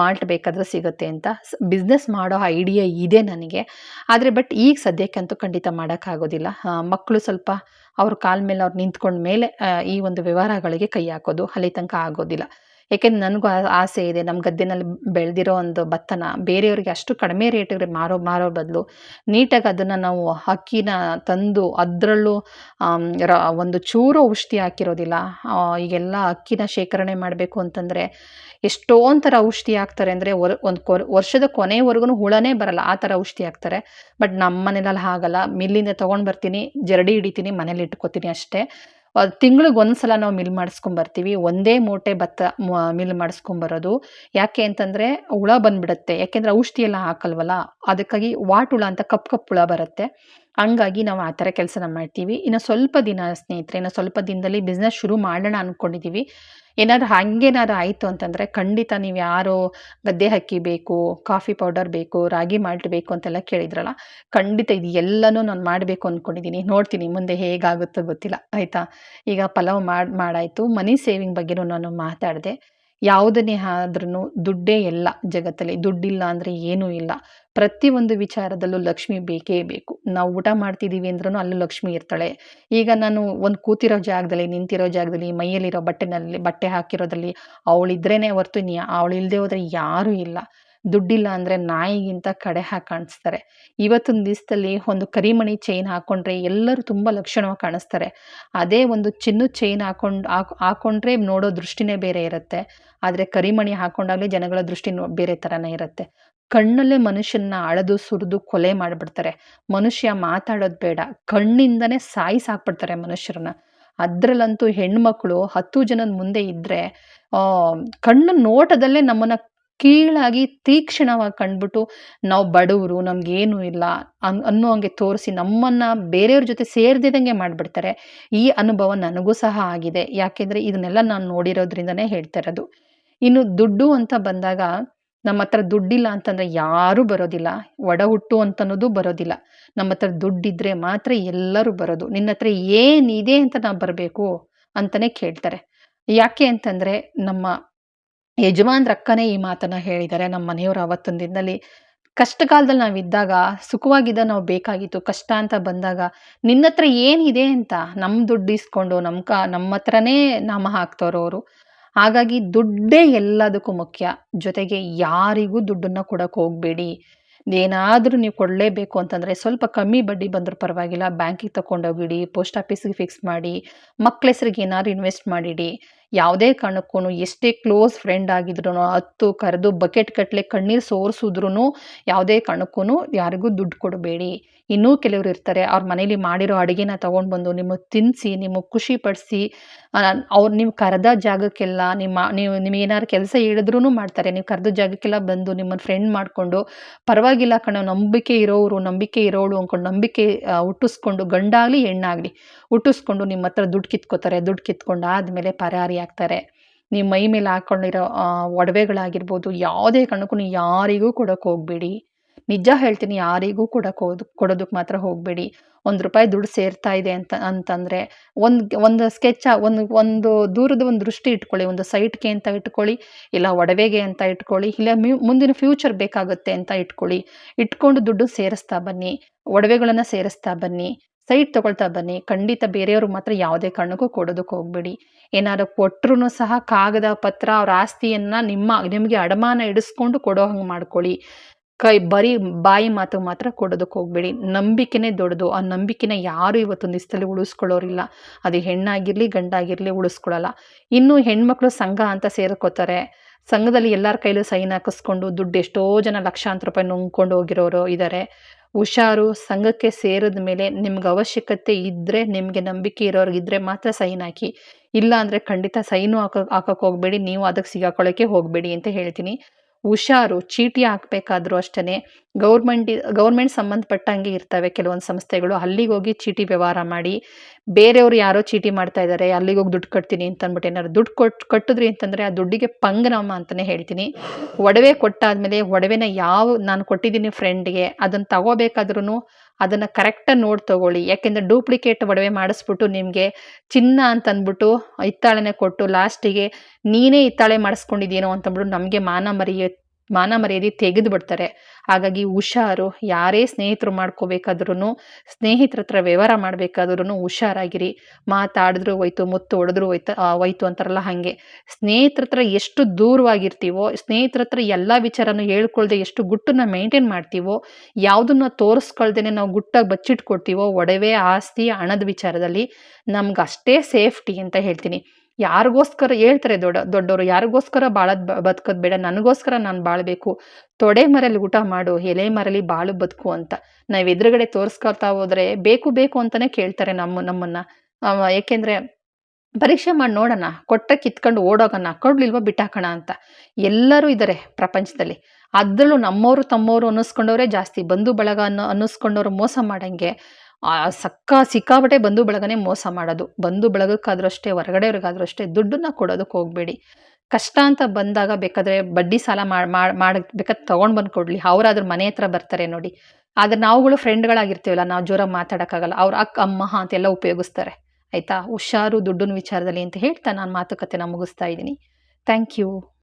ಮಾಲ್ಟ್ ಬೇಕಾದರೂ ಸಿಗುತ್ತೆ ಅಂತ ಬಿಸ್ನೆಸ್ ಮಾಡೋ ಐಡಿಯಾ ಇದೆ ನನಗೆ. ಆದರೆ ಬಟ್ ಈಗ ಸದ್ಯಕ್ಕಂತೂ ಖಂಡಿತ ಮಾಡೋಕ್ಕಾಗೋದಿಲ್ಲ. ಮಕ್ಕಳು ಸ್ವಲ್ಪ ಅವ್ರ ಕಾಲ ಮೇಲೆ ಅವ್ರು ನಿಂತ್ಕೊಂಡ ಮೇಲೆ ಈ ಒಂದು ವ್ಯವಹಾರಗಳಿಗೆ ಕೈ ಹಾಕೋದು ಅಲ್ಲಿ ತನಕ ಆಗೋದಿಲ್ಲ. ಏಕೆಂದ್ರೆ ನನಗೂ ಆಸೆ ಇದೆ, ನಮ್ಮ ಗದ್ದೆನಲ್ಲಿ ಬೆಳೆದಿರೋ ಒಂದು ಭತ್ತನ, ಬೇರೆಯವರಿಗೆ ಅಷ್ಟು ಕಡಿಮೆ ರೇಟಿಗೆ ಮಾರೋ ಮಾರೋ ಬದಲು ನೀಟಾಗಿ ಅದನ್ನು ನಾವು ಅಕ್ಕಿನ ತಂದು ಅದರಲ್ಲೂ ಒಂದು ಚೂರು ಔಷಧಿ ಹಾಕಿರೋದಿಲ್ಲ. ಈಗೆಲ್ಲ ಅಕ್ಕಿನ ಶೇಖರಣೆ ಮಾಡಬೇಕು ಅಂತಂದರೆ ಎಷ್ಟೊಂದು ಥರ ಔಷಧಿ ಹಾಕ್ತಾರೆ ಅಂದರೆ ಒಂದು ಕೊ ವರ್ಷದ ಕೊನೆವರೆಗೂ ಹುಳನೇ ಬರಲ್ಲ, ಆ ಥರ ಔಷಧಿ ಹಾಕ್ತಾರೆ. ಬಟ್ ನಮ್ಮ ಮನೇಲಲ್ಲಿ ಹಾಗಲ್ಲ, ಮಿಲ್ಲಿಂದ ತೊಗೊಂಡು ಬರ್ತೀನಿ, ಜರಡಿ ಹಿಡಿತೀನಿ, ಮನೇಲಿ ಇಟ್ಕೋತೀನಿ ಅಷ್ಟೇ. ತಿಂಗ್ಳಿಗೆ ಒಂದು ಸಲ ನಾವು ಮಿಲ್ ಮಾಡಿಸ್ಕೊಂಬರ್ತೀವಿ ಒಂದೇ ಮೂಟೆ ಭತ್ತ ಮಿಲ್ ಮಾಡಿಸ್ಕೊಂಬರೋದು ಯಾಕೆ ಅಂತಂದರೆ ಹುಳ ಬಂದ್ಬಿಡುತ್ತೆ. ಯಾಕೆಂದರೆ ಔಷಧಿ ಎಲ್ಲ ಹಾಕಲ್ವಲ್ಲ? ಅದಕ್ಕಾಗಿ ವಾಟ್ ಹುಳ ಅಂತ ಕಪ್ಪು ಕಪ್ಪು ಹುಳ ಬರುತ್ತೆ. ಹಂಗಾಗಿ ನಾವು ಆ ಥರ ಕೆಲಸನ ಮಾಡ್ತೀವಿ. ಇನ್ನು ಸ್ವಲ್ಪ ದಿನ ಸ್ನೇಹಿತರೆ, ಇನ್ನು ಸ್ವಲ್ಪ ದಿನದಲ್ಲಿ ಬಿಸ್ನೆಸ್ ಶುರು ಮಾಡೋಣ ಅಂದ್ಕೊಂಡಿದ್ದೀವಿ ಏನಾದ್ರೂ ಹಾಗೇನಾದ್ರು ಆಯಿತು ಅಂತಂದರೆ ಖಂಡಿತ ನೀವು ಯಾರೋ ಗದ್ದೆ ಅಕ್ಕಿ ಬೇಕು ಕಾಫಿ ಪೌಡರ್ ಬೇಕು, ರಾಗಿ ಮಾಲ್ಟ್ ಬೇಕು ಅಂತೆಲ್ಲ ಕೇಳಿದ್ರಲ್ಲ, ಖಂಡಿತ ಇದು ಎಲ್ಲನೂ ನಾನು ಮಾಡಬೇಕು ಅಂದ್ಕೊಂಡಿದ್ದೀನಿ ನೋಡ್ತೀನಿ ಮುಂದೆ ಹೇಗಾಗುತ್ತೋ ಗೊತ್ತಿಲ್ಲ. ಆಯಿತಾ? ಈಗ ಪಲಾವ್ ಮಾಡಿ, ಮಾಡಾಯಿತು. ಮನಿ ಸೇವಿಂಗ್ ಬಗ್ಗೆನೂ ನಾನು ಮಾತಾಡಿದೆ. ಯಾವುದನ್ನೇ ಆದ್ರೂ ದುಡ್ಡೇ ಎಲ್ಲ ಜಗತ್ತಲ್ಲಿ. ದುಡ್ಡಿಲ್ಲ ಅಂದರೆ ಏನೂ ಇಲ್ಲ. ಪ್ರತಿಯೊಂದು ವಿಚಾರದಲ್ಲೂ ಲಕ್ಷ್ಮಿ ಬೇಕೇ ಬೇಕು. ನಾವು ಊಟ ಮಾಡ್ತಿದ್ದೀವಿ ಅಂದ್ರೂ ಅಲ್ಲೂ ಲಕ್ಷ್ಮಿ ಇರ್ತಾಳೆ. ಈಗ ನಾನು ಒಂದು ಕೂತಿರೋ ಜಾಗದಲ್ಲಿ, ನಿಂತಿರೋ ಜಾಗದಲ್ಲಿ, ಮೈಯಲ್ಲಿರೋ ಬಟ್ಟೆನಲ್ಲಿ, ಬಟ್ಟೆ ಹಾಕಿರೋದ್ರಲ್ಲಿ ಅವಳಿದ್ರೇ ಹೊರ್ತು ನೀ ಅವಳು ಇಲ್ಲದೆ ಹೋದರೆ ಯಾರೂ ಇಲ್ಲ. ದುಡ್ಡಿಲ್ಲ ಅಂದರೆ ನಾಯಿಗಿಂತ ಕಡೆ ಹಾಕಿ ಕಾಣಿಸ್ತಾರೆ. ಇವತ್ತಿನ ದಿವಸದಲ್ಲಿ ಒಂದು ಕರಿಮಣಿ ಚೈನ್ ಹಾಕ್ಕೊಂಡ್ರೆ ಎಲ್ಲರೂ ತುಂಬ ಲಕ್ಷಣವಾಗಿ ಕಾಣಿಸ್ತಾರೆ. ಅದೇ ಒಂದು ಚಿನ್ನದ ಚೈನ್ ಹಾಕೊಂಡು ಹಾಕ್ ಹಾಕ್ಕೊಂಡ್ರೆ ನೋಡೋ ದೃಷ್ಟಿನೇ ಬೇರೆ ಇರುತ್ತೆ. ಆದರೆ ಕರಿಮಣಿ ಹಾಕೊಂಡಾಗ್ಲೇ ಜನಗಳ ದೃಷ್ಟಿ ಬೇರೆ ಥರನೇ ಇರುತ್ತೆ. ಕಣ್ಣಲ್ಲೇ ಮನುಷ್ಯನ ಅಳೆದು, ಸುರಿದು, ಕೊಲೆ ಮಾಡಿಬಿಡ್ತಾರೆ. ಮನುಷ್ಯ ಮಾತಾಡೋದು ಬೇಡ. ಕಣ್ಣಿಂದನೇ ಸಾಯಿಸಾಕ್ಬಿಡ್ತಾರೆ ಮನುಷ್ಯರನ್ನ. ಅದರಲ್ಲಂತೂ ಹೆಣ್ಮಕ್ಳು ಹತ್ತು ಜನದ ಮುಂದೆ ಇದ್ದರೆ ಕಣ್ಣು ನೋಟದಲ್ಲೇ ನಮ್ಮನ್ನು ಕೀಳಾಗಿ ತೀಕ್ಷ್ಣವಾಗಿ ಕಂಡ್ಬಿಟ್ಟು ನಾವು ಬಡವರು ನಮಗೇನು ಇಲ್ಲ ಅನ್, ಅನ್ನೋ ಹಂಗೆ ತೋರಿಸಿ ನಮ್ಮನ್ನು ಬೇರೆಯವ್ರ ಜೊತೆ ಸೇರ್ದಿದಂಗೆ ಮಾಡಿಬಿಡ್ತಾರೆ. ಈ ಅನುಭವ ನನಗೂ ಸಹ ಆಗಿದೆ. ಯಾಕೆಂದರೆ ಇದನ್ನೆಲ್ಲ ನಾನು ನೋಡಿರೋದ್ರಿಂದನೇ ಹೇಳ್ತಾ ಇರೋದು. ಇನ್ನು ದುಡ್ಡು ಅಂತ ಬಂದಾಗ ನಮ್ಮ ಹತ್ರ ದುಡ್ಡಿಲ್ಲ ಅಂತಂದರೆ ಯಾರೂ ಬರೋದಿಲ್ಲ. ಒಡ ಹುಟ್ಟು ಅಂತನ್ನೋದು ಬರೋದಿಲ್ಲ. ನಮ್ಮ ಹತ್ರ ದುಡ್ಡಿದ್ರೆ ಮಾತ್ರ ಎಲ್ಲರೂ ಬರೋದು. ನಿನ್ನ ಹತ್ರ ಏನಿದೆ ಅಂತ ನಾವು ಬರಬೇಕು ಅಂತಲೇ ಕೇಳ್ತಾರೆ. ಯಾಕೆ ಅಂತಂದರೆ ನಮ್ಮ ಯಜಮಾನ್ರ ಅಕ್ಕನೇ ಈ ಮಾತನ್ನು ಹೇಳಿದ್ದಾರೆ. ನಮ್ಮ ಮನೆಯವರು ಅವತ್ತೊಂದು ದಿನದಲ್ಲಿ ಕಷ್ಟ ಕಾಲದಲ್ಲಿ ನಾವಿದ್ದಾಗ ಸುಖವಾಗಿದ್ದ ನಾವು ಬೇಕಾಗಿತ್ತು. ಕಷ್ಟ ಅಂತ ಬಂದಾಗ ನಿನ್ನ ಹತ್ರ ಏನಿದೆ ಅಂತ ನಮ್ಮ ದುಡ್ಡು ಇಸ್ಕೊಂಡು ನಮ್ಮ ಕ, ನಮ್ಮ ಹತ್ರನೇ ನಾಮ ಹಾಕ್ತವ್ರು ಅವರು. ಹಾಗಾಗಿ ದುಡ್ಡೇ ಎಲ್ಲದಕ್ಕೂ ಮುಖ್ಯ. ಜೊತೆಗೆ ಯಾರಿಗೂ ದುಡ್ಡನ್ನು ಕೊಡೋಕೆ ಹೋಗಬೇಡಿ. ಏನಾದರೂ ನೀವು ಕೊಡಲೇಬೇಕು ಅಂತಂದರೆ ಸ್ವಲ್ಪ ಕಮ್ಮಿ ಬಡ್ಡಿ ಬಂದರೂ ಪರವಾಗಿಲ್ಲ. ಬ್ಯಾಂಕಿಗೆ ತಗೊಂಡೋಗಿಡಿ ಪೋಸ್ಟ್ ಆಫೀಸಿಗೆ ಫಿಕ್ಸ್ ಮಾಡಿ, ಮಕ್ಳ ಹೆಸ್ರಿಗೆ ಏನಾದ್ರು ಇನ್ವೆಸ್ಟ್ ಮಾಡಿಡಿ. ಯಾವುದೇ ಕಾರಣಕ್ಕೂ ಎಷ್ಟೇ ಕ್ಲೋಸ್ ಫ್ರೆಂಡ್ ಆಗಿದ್ರು ಹತ್ತು ಕರೆದು ಬಕೆಟ್ ಕಟ್ಟಲೆ ಕಣ್ಣೀರು ಸೋರಿಸಿದ್ರು ಯಾವುದೇ ಕಾರಣಕ್ಕೂ ಯಾರಿಗೂ ದುಡ್ಡು ಕೊಡಬೇಡಿ. ಇನ್ನೂ ಕೆಲವರು ಇರ್ತಾರೆ. ಅವ್ರ ಮನೇಲಿ ಮಾಡಿರೋ ಅಡುಗೆನ ತೊಗೊಂಡು ಬಂದು ನಿಮ್ಮ ತಿನ್ನಿಸಿ ನಿಮಗೆ ಖುಷಿ ಪಡಿಸಿ ಅವ್ರು, ನೀವು ಕರೆದ ಜಾಗಕ್ಕೆಲ್ಲ ನಿಮ್ಮ, ನೀವು ನಿಮಗೆ ಕೆಲಸ ಹೇಳಿದ್ರೂ ಮಾಡ್ತಾರೆ. ನೀವು ಕರೆದ ಜಾಗಕ್ಕೆಲ್ಲ ಬಂದು ನಿಮ್ಮನ್ನು ಫ್ರೆಂಡ್ ಮಾಡಿಕೊಂಡು, ಪರವಾಗಿಲ್ಲ ಕಣೋ, ನಂಬಿಕೆ ಇರೋರು ನಂಬಿಕೆ ಇರೋಳು ಅಂದ್ಕೊಂಡು ನಂಬಿಕೆ ಹುಟ್ಟಿಸ್ಕೊಂಡು, ಗಂಡಾಗಲಿ ಹೆಣ್ಣಾಗಲಿ ಹುಟ್ಟಿಸ್ಕೊಂಡು ನಿಮ್ಮ ಹತ್ರ ದುಡ್ಡು ಕಿತ್ಕೋತಾರೆ. ದುಡ್ಡು ಕಿತ್ಕೊಂಡು ಆದಮೇಲೆ ಪರಾರಿ ಆಗ್ತಾರೆ. ನಿಮ್ಮ ಮೈ ಮೇಲೆ ಹಾಕ್ಕೊಂಡಿರೋ ಒಡವೆಗಳಾಗಿರ್ಬೋದು, ಯಾವುದೇ ಕಾರಣಕ್ಕೂ ಯಾರಿಗೂ ಕೊಡೋಕೆ ಹೋಗಬೇಡಿ. ನಿಜ ಹೇಳ್ತೀನಿ, ಯಾರಿಗೂ ಕೂಡ ಹೋದ್ ಕೊಡೋದಕ್ಕೆ ಮಾತ್ರ ಹೋಗಬೇಡಿ. ಒಂದು ರೂಪಾಯಿ ದುಡ್ಡು ಸೇರ್ತಾ ಇದೆ ಅಂತ, ಅಂತಂದರೆ, ಒಂದು ಒಂದು ಸ್ಕೆಚ್ ಒಂದು ಒಂದು ದೂರದ ಒಂದು ದೃಷ್ಟಿ ಇಟ್ಕೊಳ್ಳಿ, ಒಂದು ಸೈಟ್ಗೆ ಅಂತ ಇಟ್ಕೊಳ್ಳಿ, ಇಲ್ಲ ಒಡವೆಗೆ ಅಂತ ಇಟ್ಕೊಳ್ಳಿ, ಇಲ್ಲ ಮುಂದಿನ ಫ್ಯೂಚರ್ ಬೇಕಾಗುತ್ತೆ ಅಂತ ಇಟ್ಕೊಳ್ಳಿ. ಇಟ್ಕೊಂಡು ದುಡ್ಡು ಸೇರಿಸ್ತಾ ಬನ್ನಿ, ಒಡವೆಗಳನ್ನು ಸೇರಿಸ್ತಾ ಬನ್ನಿ, ಸೈಟ್ ತಗೊಳ್ತಾ ಬನ್ನಿ, ಖಂಡಿತ ಬೇರೆಯವ್ರಿಗೆ ಮಾತ್ರ ಯಾವುದೇ ಕಾರಣಕ್ಕೂ ಕೊಡೋದಕ್ಕೆ ಹೋಗಬೇಡಿ. ಏನಾದ್ರು ಕೊಟ್ಟರು ಸಹ ಕಾಗದ ಪತ್ರ ಅವ್ರ ಆಸ್ತಿಯನ್ನು ನಿಮ್ಮ, ನಿಮಗೆ ಅಡಮಾನ ಇಡಿಸ್ಕೊಂಡು ಕೊಡೋ ಹಂಗೆ ಮಾಡ್ಕೊಳ್ಳಿ. ಕೈ ಬರೀ ಬಾಯಿ ಮಾತು ಮಾತ್ರ ಕೊಡೋದಕ್ಕೆ ಹೋಗಬೇಡಿ. ನಂಬಿಕೆನೇ ದೊಡ್ಡದು. ಆ ನಂಬಿಕೆನ ಯಾರು ಇವತ್ತೊಂದು ದಿವಸದಲ್ಲಿ ಉಳಿಸ್ಕೊಳ್ಳೋರಿಲ್ಲ. ಅದು ಹೆಣ್ಣಾಗಿರಲಿ, ಗಂಡಾಗಿರಲಿ ಉಳಿಸ್ಕೊಳ್ಳಲ್ಲ ಇನ್ನು ಹೆಣ್ಮಕ್ಳು ಸಂಘ ಅಂತ ಸೇರ್ಕೋತಾರೆ. ಸಂಘದಲ್ಲಿ ಎಲ್ಲರ ಕೈಲೂ ಸೈನ್ ಹಾಕಿಸ್ಕೊಂಡು ದುಡ್ಡು ಎಷ್ಟೋ ಜನ ಲಕ್ಷಾಂತರ ರೂಪಾಯಿ ನುಂಗ್ಕೊಂಡು ಹೋಗಿರೋರು ಇದ್ದಾರೆ ಹುಷಾರು ಸಂಘಕ್ಕೆ ಸೇರಿದ ಮೇಲೆ ನಿಮ್ಗೆ ಅವಶ್ಯಕತೆ ಇದ್ದರೆ ನಿಮಗೆ ನಂಬಿಕೆ ಇರೋರಿಗಿದ್ರೆ ಮಾತ್ರ ಸೈನ್ ಹಾಕಿ. ಇಲ್ಲ ಅಂದರೆ ಖಂಡಿತ ಸೈನು ಹಾಕೋ ಹಾಕೋಕೆ ಹೋಗಬೇಡಿ. ನೀವು ಅದಕ್ಕೆ ಸಿಗಾಕೊಳ್ಳೋಕ್ಕೆ ಹೋಗಬೇಡಿ ಅಂತ ಹೇಳ್ತೀನಿ. ಹುಷಾರು, ಚೀಟಿ ಹಾಕಬೇಕಾದ್ರೂ ಅಷ್ಟೇ ಗೌರ್ಮೆಂಟ್ ಗೌರ್ಮೆಂಟ್ ಸಂಬಂಧಪಟ್ಟಂಗೆ ಇರ್ತವೆ ಕೆಲವೊಂದು ಸಂಸ್ಥೆಗಳು. ಅಲ್ಲಿಗೆ ಹೋಗಿ ಚೀಟಿ ವ್ಯವಹಾರ ಮಾಡಿ, ಬೇರೆಯವರು ಯಾರೋ ಚೀಟಿ ಮಾಡ್ತಾ ಇದ್ದಾರೆ ಅಲ್ಲಿಗೆ ಹೋಗಿ ದುಡ್ಡು ಕಟ್ತೀನಿ ಅಂತ ಅಂದ್ಬಿಟ್ಟು ಏನಾದ್ರು ದುಡ್ಡು ಕೊಟ್ಟು ಕಟ್ಟಿದ್ರಿ ಅಂತಂದರೆ ಆ ದುಡ್ಡಿಗೆ ಪಂಗನಮ್ಮ ಅಂತಲೇ ಹೇಳ್ತೀನಿ. ಒಡವೆ ಕೊಟ್ಟಾದಮೇಲೆ ಒಡವೆನ ಯಾವ, ನಾನು ಕೊಟ್ಟಿದ್ದೀನಿ ಫ್ರೆಂಡ್ಗೆ ಅದನ್ನು ತಗೋಬೇಕಾದ್ರೂ ಅದನ್ನು ಕರೆಕ್ಟಾಗಿ ನೋಡಿ ತಗೊಳ್ಳಿ. ಯಾಕೆಂದರೆ ಡೂಪ್ಲಿಕೇಟ್ ಒಡವೆ ಮಾಡಿಸ್ಬಿಟ್ಟು ನಿಮಗೆ ಚಿನ್ನ ಅಂತಂದ್ಬಿಟ್ಟು ಹಿತ್ತಾಳೆನೇ ಕೊಟ್ಟು ಲಾಸ್ಟಿಗೆ ನೀನೇ ಹಿತ್ತಾಳೆ ಮಾಡಿಸ್ಕೊಂಡಿದ್ದೀನೋ ಅಂತಂದ್ಬಿಟ್ಟು ನಮಗೆ ಮಾನ ಮರ್ಯ ಮಾನ ಮರ್ಯಾದೆ ತೆಗೆದು ಬಿಡ್ತಾರೆ. ಹಾಗಾಗಿ ಹುಷಾರು, ಯಾರೇ ಸ್ನೇಹಿತರು ಮಾಡ್ಕೋಬೇಕಾದ್ರೂ ಸ್ನೇಹಿತರ ಹತ್ರ ವ್ಯವಹಾರ ಮಾಡಬೇಕಾದ್ರೂ ಹುಷಾರಾಗಿರಿ. ಮಾತಾಡಿದ್ರು ಹೋಯ್ತು, ಮುತ್ತು ಹೊಡೆದ್ರು ಹೋಯ್ತು ಹೋಯ್ತು ಅಂತಾರಲ್ಲ ಹಾಗೆ. ಸ್ನೇಹಿತರ ಹತ್ರ ಎಷ್ಟು ದೂರವಾಗಿರ್ತೀವೋ, ಸ್ನೇಹಿತರ ಹತ್ರ ಎಲ್ಲ ವಿಚಾರನೂ ಹೇಳ್ಕೊಳ್ದೆ ಎಷ್ಟು ಗುಟ್ಟನ್ನ ಮೇಂಟೈನ್ ಮಾಡ್ತೀವೋ, ಯಾವುದನ್ನ ತೋರಿಸ್ಕೊಳ್ದೇ ನಾವು ಗುಟ್ಟಾಗಿ ಬಚ್ಚಿಟ್ಕೊಡ್ತೀವೋ, ಒಡವೆ, ಆಸ್ತಿ, ಹಣದ ವಿಚಾರದಲ್ಲಿ ನಮ್ಗೆ ಅಷ್ಟೇ ಸೇಫ್ಟಿ ಅಂತ ಹೇಳ್ತೀನಿ. ಯಾರಿಗೋಸ್ಕರ ಹೇಳ್ತಾರೆ ದೊಡ್ಡ ದೊಡ್ಡವರು ಯಾರಿಗೋಸ್ಕರ ಬಾಳದ್ ಬದುಕೋದು ಬೇಡ, ನನಗೋಸ್ಕರ ನಾನು ಬಾಳಬೇಕು. ತೊಡೆ ಮರಲಿ ಊಟ ಮಾಡು, ಎಲೆ ಮರಲಿ ಬಾಳು ಬದುಕು ಅಂತ. ನಾವು ಎದುರುಗಡೆ ತೋರಿಸ್ಕೊಳ್ತಾ ಹೋದ್ರೆ ಬೇಕು ಬೇಕು ಅಂತಾನೆ ಕೇಳ್ತಾರೆ ನಮ್ಮ, ನಮ್ಮನ್ನ. ಏಕೆಂದರೆ ಪರೀಕ್ಷೆ ಮಾಡಿ ನೋಡೋಣ ಕೊಟ್ಟರೆ ಕಿತ್ಕೊಂಡು ಓಡೋಗೋಣ, ಕೊಡ್ಲಿಲ್ವ ಬಿಟ್ಟಾಕೋಣ ಅಂತ. ಎಲ್ಲರೂ ಇದ್ದಾರೆ ಪ್ರಪಂಚದಲ್ಲಿ. ಅದರಲ್ಲೂ ನಮ್ಮವರು ತಮ್ಮವರು ಅನ್ನಿಸ್ಕೊಂಡವರೇ ಜಾಸ್ತಿ. ಬಂಧು ಬಳಗ ಅನ್ನೋ, ಅನ್ನಿಸ್ಕೊಂಡವ್ರು ಮೋಸ ಮಾಡೋಂಗೆ. ಸಕ್ಕ ಸಿಕ್ಕಾಪಟ್ಟೆ ಬಂಧು ಬಳಗನೇ ಮೋಸ ಮಾಡೋದು. ಬಂಧು ಬಳಗಕ್ಕಾದ್ರೂ ಅಷ್ಟೇ ಹೊರಗಡೆಯವ್ರಿಗಾದ್ರೂ ಅಷ್ಟೇ ದುಡ್ಡನ್ನ ಕೊಡೋದಕ್ಕೆ ಹೋಗಬೇಡಿ. ಕಷ್ಟ ಅಂತ ಬಂದಾಗ ಬೇಕಾದರೆ ಬಡ್ಡಿ ಸಾಲ ಮಾಡಿ, ಬೇಕಾದ್ರೆ ತೊಗೊಂಡು ಬಂದು ಕೊಡಲಿ. ಅವರಾದ್ರೂ ಮನೆ ಹತ್ರ ಬರ್ತಾರೆ ನೋಡಿ. ಆದರೆ ನಾವುಗಳು ಫ್ರೆಂಡ್ಗಳಾಗಿರ್ತೀವಲ್ಲ, ನಾವು ಜೋರಾಗಿ ಮಾತಾಡೋಕ್ಕಾಗಲ್ಲ. ಅವ್ರ ಅಕ್ಕ, ಅಮ್ಮ ಅಂತೆಲ್ಲ ಉಪಯೋಗಿಸ್ತಾರೆ. ಆಯಿತಾ? ಹುಷಾರು ದುಡ್ಡಿನ ವಿಚಾರದಲ್ಲಿ ಅಂತ ಹೇಳ್ತಾ ನಾನು ಮಾತುಕತೆನ ಮುಗಿಸ್ತಾ ಇದ್ದೀನಿ. Thank you